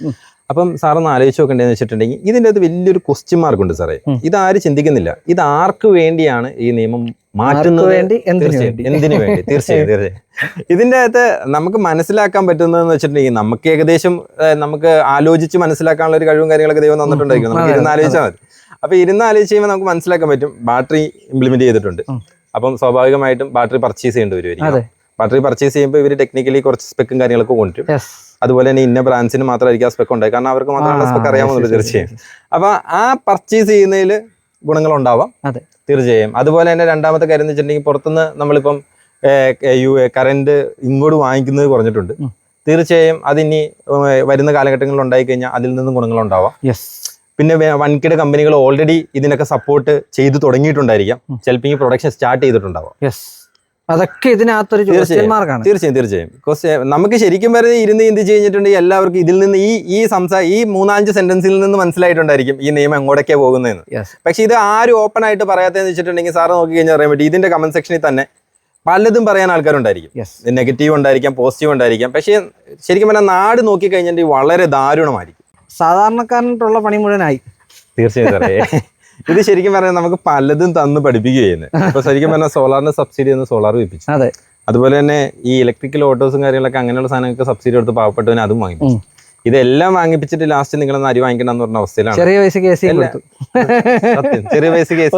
അപ്പം സാറൊന്ന് ആലോചിച്ച് നോക്കേണ്ടതെന്ന് വെച്ചിട്ടുണ്ടെങ്കിൽ ഇതിന്റെ അത് വലിയൊരു ക്വസ്റ്റ്യൻ മാർക്ക് ഉണ്ട് സാറേ. ഇതാരും ഇത് ആരും ചിന്തിക്കുന്നില്ല. ഇത് ആർക്ക് വേണ്ടിയാണ് ഈ നിയമം മാറ്റുന്നത്? വേണ്ടി? എന്തിനു വേണ്ടി? എന്തിനു വേണ്ടി? തീർച്ചയായും തീർച്ചയായും. ഇതിന്റെ അകത്ത് നമുക്ക് മനസ്സിലാക്കാൻ പറ്റുന്നതെന്ന് വെച്ചിട്ടുണ്ടെങ്കിൽ നമുക്ക് ഏകദേശം നമുക്ക് ആലോചിച്ച് മനസ്സിലാക്കാനുള്ള ഒരു കഴിവും കാര്യങ്ങളൊക്കെ ദൈവം തന്നിട്ടുണ്ടായിരിക്കും. നമുക്ക് ഇരുന്ന് ആലോചിച്ചാൽ മതി. അപ്പൊ ഇരുന്ന് ആലോചിച്ച് കഴിയുമ്പോൾ നമുക്ക് മനസ്സിലാക്കാൻ പറ്റും. ബാറ്ററി ഇംപ്ലിമെന്റ് ചെയ്തിട്ടുണ്ട്. അപ്പം സ്വാഭാവികമായിട്ടും ബാറ്ററി പർച്ചേസ് ചെയ്യേണ്ടി വരുമായിരിക്കും ബാറ്ററി പർച്ചേസ് ചെയ്യുമ്പോൾ ഇവർ ടെക്നിക്കലി കുറച്ച് സ്പെക്കും കാര്യങ്ങളൊക്കെ കൊണ്ടുവരും. അതുപോലെ തന്നെ ഇന്ന ബ്രാൻഡ്സിന് മാത്രമായിരിക്കും ആ സ്പെക്ക് ഉണ്ടായി കാരണം അവർക്ക് മാത്രമാണ് സ്പെക്ക് അറിയാമെന്നുള്ളൂ തീർച്ചയായും. അപ്പൊ ആ പർച്ചേസ് ചെയ്യുന്നതിൽ ഗുണങ്ങൾ ഉണ്ടാവാം തീർച്ചയായും. അതുപോലെ തന്നെ രണ്ടാമത്തെ കാര്യം എന്ന് വെച്ചിട്ടുണ്ടെങ്കിൽ പുറത്തുനിന്ന് നമ്മളിപ്പം കറന്റ് ഇങ്ങോട്ട് വാങ്ങിക്കുന്നത് കുറഞ്ഞിട്ടുണ്ട്. തീർച്ചയായും അതിനി വരുന്ന കാലഘട്ടങ്ങളിൽ ഉണ്ടായി കഴിഞ്ഞാൽ അതിൽ നിന്നും യെസ്. പിന്നെ വൻകിട കമ്പനികൾ ഓൾറെഡി ഇതിനൊക്കെ സപ്പോർട്ട് ചെയ്തു തുടങ്ങിയിട്ടുണ്ടായിരിക്കാം. ചിലപ്പോൾ ഈ പ്രൊഡക്ഷൻ സ്റ്റാർട്ട് ചെയ്തിട്ടുണ്ടാവാം. അതൊക്കെ ഇതിനകത്തൊരു തീർച്ചയായും. മാർക്കാണ് തീർച്ചയായും തീർച്ചയായും. ക്വസ്റ്റ്യൻ നമുക്ക് ശരിക്കും പറഞ്ഞ് ഇരുന്ന് ചിന്തിച്ച് കഴിഞ്ഞിട്ടുണ്ടെങ്കിൽ എല്ലാവർക്കും ഇതിൽ നിന്ന് ഈ ഈ സംസാ ഈ മൂന്നാഞ്ച് സെന്റൻസിൽ നിന്ന് മനസ്സിലായിട്ടുണ്ടായിരിക്കും ഈ നിയമം എങ്ങോട്ടൊക്കെ പോകുന്നതെന്ന്. പക്ഷെ ഇത് ആരും ഓപ്പൺ ആയിട്ട് പറയാത്തതെന്ന് വെച്ചിട്ടുണ്ടെങ്കിൽ സാറ് നോക്കി കഴിഞ്ഞാൽ അറിയാൻ പറ്റും. ഇതിന്റെ കമന്റ് സെക്ഷനിൽ തന്നെ പലതും പറയാൻ ആൾക്കാരുണ്ടായിരിക്കും. നെഗറ്റീവ് ഉണ്ടായിരിക്കാം പോസിറ്റീവ് ഉണ്ടായിരിക്കാം. പക്ഷേ ശരിക്കും പറഞ്ഞാൽ നാട് നോക്കി കഴിഞ്ഞിട്ടുണ്ടെങ്കിൽ വളരെ ദാരുണമായിരിക്കും. സാധാരണക്കാരനായിട്ടുള്ള പണി മുഴുവനായി. തീർച്ചയായും സാറേ. ഇത് ശരിക്കും പറഞ്ഞാൽ നമുക്ക് പലതും തന്ന് പഠിപ്പിക്കുകയാണ് ഇപ്പൊ ശരിക്കും പറഞ്ഞാൽ സോളാറിന്റെ സബ്സിഡി ഒന്ന് സോളാർ വിപ്പിച്ചു. അതെ. അതുപോലെ തന്നെ ഈ ഇലക്ട്രിക്കൽ ഓട്ടോസും കാര്യങ്ങളൊക്കെ അങ്ങനെയുള്ള സാധനങ്ങൾക്ക് സബ്സിഡി എടുത്ത് പാവപ്പെട്ടവന് അതും വാങ്ങി. ഇതെല്ലാം വാങ്ങിപ്പിച്ചിട്ട് ലാസ്റ്റ് നിങ്ങൾ അരി വാങ്ങിക്കണം എന്ന് പറഞ്ഞ അവസ്ഥയിലാണ്. ചെറിയ വയസ്സ് കേസ്. ചെറിയ വയസ്സ് കേസ്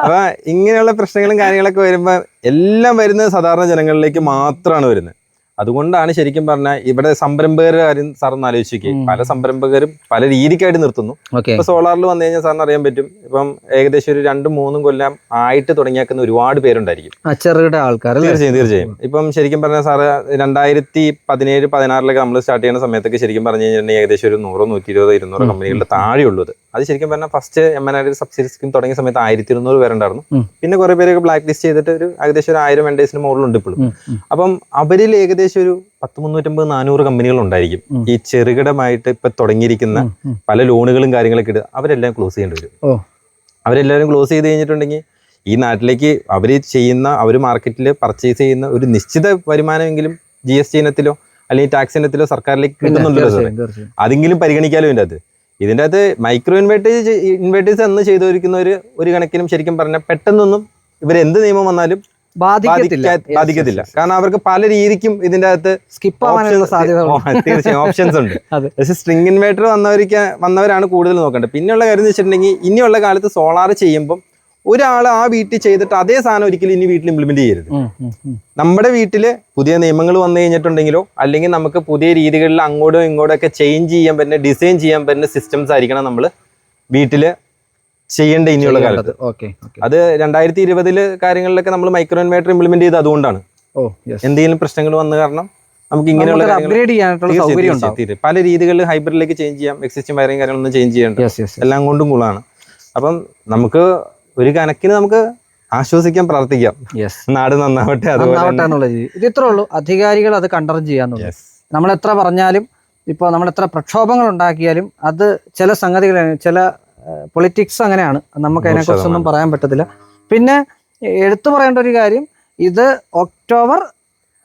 അപ്പൊ ഇങ്ങനെയുള്ള പ്രശ്നങ്ങളും കാര്യങ്ങളൊക്കെ വരുമ്പോ എല്ലാം വരുന്നത് സാധാരണ ജനങ്ങളിലേക്ക് മാത്രമാണ് വരുന്നത്. അതുകൊണ്ടാണ് ശരിക്കും പറഞ്ഞാൽ ഇവിടെ സംരംഭകരുടെ കാര്യം സാറൊന്ന് ആലോചിക്കുക ഉം. പല സംരംഭകരും പല രീതിക്കായിട്ട് നിർത്തുന്നു. ഇപ്പൊ സോളാറിൽ വന്നു കഴിഞ്ഞാൽ സാറിന് അറിയാൻ പറ്റും. ഇപ്പം ഏകദേശം ഒരു രണ്ടും മൂന്നും കൊല്ലം ആയിട്ട് തുടങ്ങിയാക്കുന്ന ഒരുപാട് പേരുണ്ടായിരിക്കും. ചെറുകിട ആൾക്കാർ തീർച്ചയായും തീർച്ചയായും. ഇപ്പം ശരിക്കും പറഞ്ഞാൽ സാറ് രണ്ടായിരത്തി പതിനേഴ് പതിനാറിലൊക്കെ നമ്മൾ സ്റ്റാർട്ട് ചെയ്യുന്ന സമയത്തൊക്കെ ശരിക്കും പറഞ്ഞു കഴിഞ്ഞിട്ടുണ്ടെങ്കിൽ ഏകദേശം ഒരു നൂറോ നൂറ്റി ഇരുപതോ ഇരുന്നൂറോ. കമ്പനികളുടെ താഴെയുള്ളത് അത് ശരിക്കും പറഞ്ഞാൽ first M N R subsidy scheme തുടങ്ങിയ സമയത്ത് ആയിരത്തി ഇരുന്നൂറ് പേരുണ്ടായിരുന്നു പിന്നെ കുറെ പേരൊക്കെ ബ്ലാക്ക് ലിസ്റ്റ് ചെയ്തിട്ട് ഒരു ഏകദേശം ഒരു ആയിരം വെണ്ടേഴ്സിന് മുകളിലുണ്ട് ഇപ്പോഴും. അപ്പം അവരിൽ ഏകദേശം ഒരു പത്ത് മുന്നൂറ്റമ്പത് നാനൂറ് കമ്പനികൾ ഉണ്ടായിരിക്കും. ഈ ചെറുകിടമായിട്ട് ഇപ്പൊ തുടങ്ങിയിരിക്കുന്ന. പല ലോണുകളും കാര്യങ്ങളൊക്കെ ഇടുക അവരെല്ലാം ക്ലോസ് ചെയ്യേണ്ടി വരും. അവരെല്ലാവരും ക്ലോസ് ചെയ്ത് കഴിഞ്ഞിട്ടുണ്ടെങ്കിൽ ഈ നാട്ടിലേക്ക് അവർ ചെയ്യുന്ന അവർ മാർക്കറ്റിൽ പർച്ചേസ് ചെയ്യുന്ന ഒരു നിശ്ചിത വരുമാനമെങ്കിലും ജി എസ് ടി ഇനത്തിലോ അല്ലെങ്കിൽ ടാക്സ് ഇനത്തിലോ സർക്കാരിലേക്ക് കിട്ടുന്നുണ്ടല്ലോ സാറേ. അതെങ്കിലും പരിഗണിക്കാലോ ഇതിന്റെ അകത്ത്? ഇതിന്റെ അകത്ത് മൈക്രോ ഇൻവേർട്ടേജ് ഇൻവേർട്ടേഴ്സ് എന്ന് ചെയ്തിരിക്കുന്നവർ ഒരു ഒരു കണക്കിനും ശരിക്കും പറഞ്ഞാൽ പെട്ടെന്നൊന്നും ഇവർ എന്ത് നിയമം വന്നാലും ബാധിക്കത്തില്ല. ബാധിക്കാ- ബാധിക്കത്തില്ല. കാരണം അവർക്ക് പല രീതിക്കും ഇതിന്റെ അകത്ത് സ്കിപ്പ് തീർച്ചയായും ഓപ്ഷൻസ് ഉണ്ട്. പക്ഷേ സ്ട്രിങ് ഇൻവേർട്ടർ വന്നവർക്ക് വന്നവരാണ് കൂടുതൽ നോക്കേണ്ടത്. പിന്നെയുള്ള കാര്യം എന്ന് വെച്ചിട്ടുണ്ടെങ്കിൽ ഇനിയുള്ള കാലത്ത് സോളാർ ചെയ്യുമ്പം ഒരാൾ ആ വീട്ടിൽ ചെയ്തിട്ട് അതേ സാധനം ഒരിക്കലും ഇനി വീട്ടിൽ ഇംപ്ലിമെന്റ് ചെയ്യരുത്. നമ്മുടെ വീട്ടിൽ പുതിയ നിയമങ്ങൾ വന്നു കഴിഞ്ഞിട്ടുണ്ടെങ്കിലോ അല്ലെങ്കിൽ നമുക്ക് പുതിയ രീതികളിൽ അങ്ങോട്ടും ഇങ്ങോട്ടും ഒക്കെ ചേഞ്ച് ചെയ്യാൻ പറ്റുന്ന ഡിസൈൻ ചെയ്യാൻ പറ്റുന്ന സിസ്റ്റംസ് ആയിരിക്കണം നമ്മൾ വീട്ടിൽ ചെയ്യേണ്ട ഇനിയുള്ള കാലത്ത്. അത് രണ്ടായിരത്തി ഇരുപതിൽ കാര്യങ്ങളിലൊക്കെ നമ്മൾ മൈക്രോ ഇൻവേർട്ടർ ഇംപ്ലിമെന്റ് ചെയ്ത് അതുകൊണ്ടാണ് എന്തെങ്കിലും പ്രശ്നങ്ങൾ വന്ന കാരണം നമുക്ക് ഇങ്ങനെയുള്ള അപ്ഗ്രേഡ് ചെയ്യാനായിട്ടുള്ള സൗകര്യം. പല രീതികളിൽ ഹൈബ്രിഡിലേക്ക് ചേഞ്ച് ചെയ്യാം എക്സിസ്റ്റിംഗ് വയറിംഗ് കാര്യങ്ങളൊന്നും ചേഞ്ച് ചെയ്യേണ്ട. എല്ലാം കൊണ്ടും കൂളാണ് അപ്പം നമുക്ക് ഒരു കണക്കിന് നമുക്ക് ആശ്വസിക്കാൻ പ്രാർത്ഥിക്കാം. യെസ് നാട് നന്നാവട്ടെ അതുപോലെ നന്നാവട്ടെ എന്നുള്ള രീതി. ഇത് ഇത്രേ ഉള്ളൂ. അധികാരികൾ അത് കണ്ടറും ചെയ്യാന്നുള്ളൂ നമ്മൾ എത്ര പറഞ്ഞാലും ഇപ്പോൾ നമ്മൾ എത്ര പ്രക്ഷോഭങ്ങൾ ഉണ്ടാക്കിയാലും അത് ചില സംഗതികൾ ചില പൊളിറ്റിക്സ് അങ്ങനെയാണ്. നമുക്ക് അതിനെക്കുറിച്ചൊന്നും പറയാൻ പറ്റത്തില്ല. പിന്നെ എടുത്തു പറയേണ്ട ഒരു കാര്യം ഇത് ഒക്ടോബർ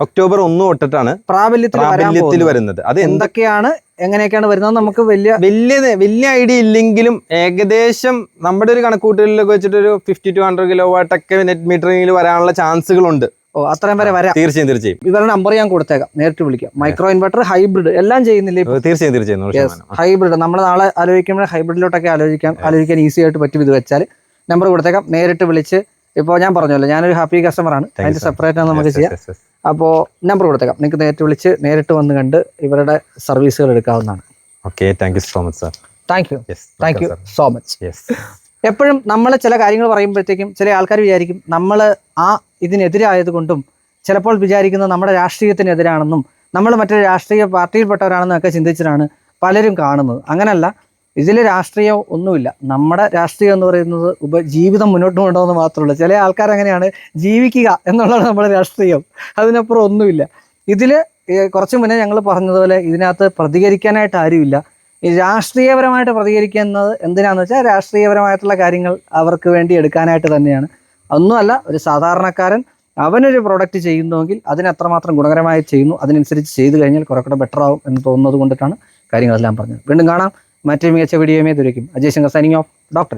ഒക്ടോബർ ഒന്ന് തൊട്ടിട്ടാണ് പ്രാബല്യത്തിൽ വരുന്നത്. അത് എന്തൊക്കെയാണ് എങ്ങനെയൊക്കെയാണ് വരുന്നത്? നമുക്ക് വലിയ വലിയ വലിയ ഐഡിയ ഇല്ലെങ്കിലും ഏകദേശം നമ്മുടെ ഒരു കണക്കൂട്ടലിലൊക്കെ വെച്ചിട്ട് ഒരു ഫിഫ്റ്റി ടു ഹൺഡ്രഡ് കിലോ വാട്ടൊക്കെ നെറ്റ് മീറ്ററിംഗിൽ വരാനുള്ള ചാൻസുകളുണ്ട്. ഓ അത്രയും വരെ വരാം. തീർച്ചയായും തീർച്ചയായും. ഇവരുടെ നമ്പർ ഞാൻ കൊടുത്തേക്കാം. നേരിട്ട് വിളിക്കാം. മൈക്രോ ഇൻവെർട്ടർ ഹൈബ്രിഡ് എല്ലാം ചെയ്യുന്നില്ലേ? തീർച്ചയായും തീർച്ചയായും. ഹൈബ്രിഡ് നമ്മൾ നാളെ ആലോചിക്കുമ്പോൾ ഹൈബ്രിഡിലോട്ടൊക്കെ ആലോചിക്കാം. ആലോചിക്കാൻ ഈസി ആയിട്ട് പറ്റും ഇത് വെച്ചാൽ നമ്പർ കൊടുത്തേക്കാം. നേരിട്ട് വിളിച്ച് ഇപ്പോൾ ഞാൻ പറഞ്ഞല്ലോ ഞാനൊരു ഹാപ്പി കസ്റ്റമറാണ് അതിന്റെ സെപ്പറേറ്റ് ആണ് നമുക്ക് ചെയ്യാം. അപ്പോൾ നമ്പർ കൊടുത്തേക്കാം. നിങ്ങൾക്ക് നേരിട്ട് വിളിച്ച് നേരിട്ട് വന്ന് കണ്ട് ഇവരുടെ സർവീസുകൾ എടുക്കാവുന്നതാണ്. Okay thank you so much sir thank you thank you so much എപ്പോഴും നമ്മൾ ചില കാര്യങ്ങൾ പറയുമ്പോഴത്തേക്കും ചില ആൾക്കാർ വിചാരിക്കും നമ്മൾ ആ ഇതിനെതിരായത് കൊണ്ടും ചിലപ്പോൾ വിചാരിക്കുന്നത് നമ്മുടെ രാഷ്ട്രീയത്തിനെതിരാണെന്നും നമ്മൾ മറ്റൊരു രാഷ്ട്രീയ പാർട്ടിയിൽപ്പെട്ടവരാണെന്നൊക്കെ ചിന്തിച്ചിട്ടാണ് പലരും കാണുന്നത്. അങ്ങനല്ല. ഇതിൽ രാഷ്ട്രീയം ഒന്നുമില്ല. നമ്മുടെ രാഷ്ട്രീയം എന്ന് പറയുന്നത് ഉപ ജീവിതം മുന്നോട്ട് കൊണ്ടുപോകുന്നത് മാത്രമല്ല. ചില ആൾക്കാർ അങ്ങനെയാണ് ജീവിക്കുക എന്നുള്ളതാണ് നമ്മുടെ രാഷ്ട്രീയം. അതിനപ്പുറം ഒന്നുമില്ല. ഇതിൽ കുറച്ച് മുന്നേ ഞങ്ങൾ പറഞ്ഞതുപോലെ ഇതിനകത്ത് പ്രതികരിക്കാനായിട്ട് ആരുമില്ല. ഈ രാഷ്ട്രീയപരമായിട്ട് പ്രതികരിക്കുന്നത് എന്തിനാന്ന് വെച്ചാൽ രാഷ്ട്രീയപരമായിട്ടുള്ള കാര്യങ്ങൾ അവർക്ക് വേണ്ടി എടുക്കാനായിട്ട് തന്നെയാണ്. ഒന്നുമല്ല ഒരു സാധാരണക്കാരൻ അവനൊരു പ്രോഡക്റ്റ് ചെയ്യുന്നുവെങ്കിൽ അതിന് അത്രമാത്രം ഗുണകരമായി ചെയ്യുന്നു. അതിനനുസരിച്ച് ചെയ്തു കഴിഞ്ഞാൽ കുറെ കൂടെ ബെറ്റർ ആവും എന്ന് തോന്നുന്നത് കൊണ്ടിട്ടാണ് കാര്യങ്ങളെല്ലാം പറഞ്ഞത്. വീണ്ടും കാണാം. മറ്റൊരു മികച്ച വീഡിയോയുമേ ദുരിക്കും Ajay Shankar signing off doctor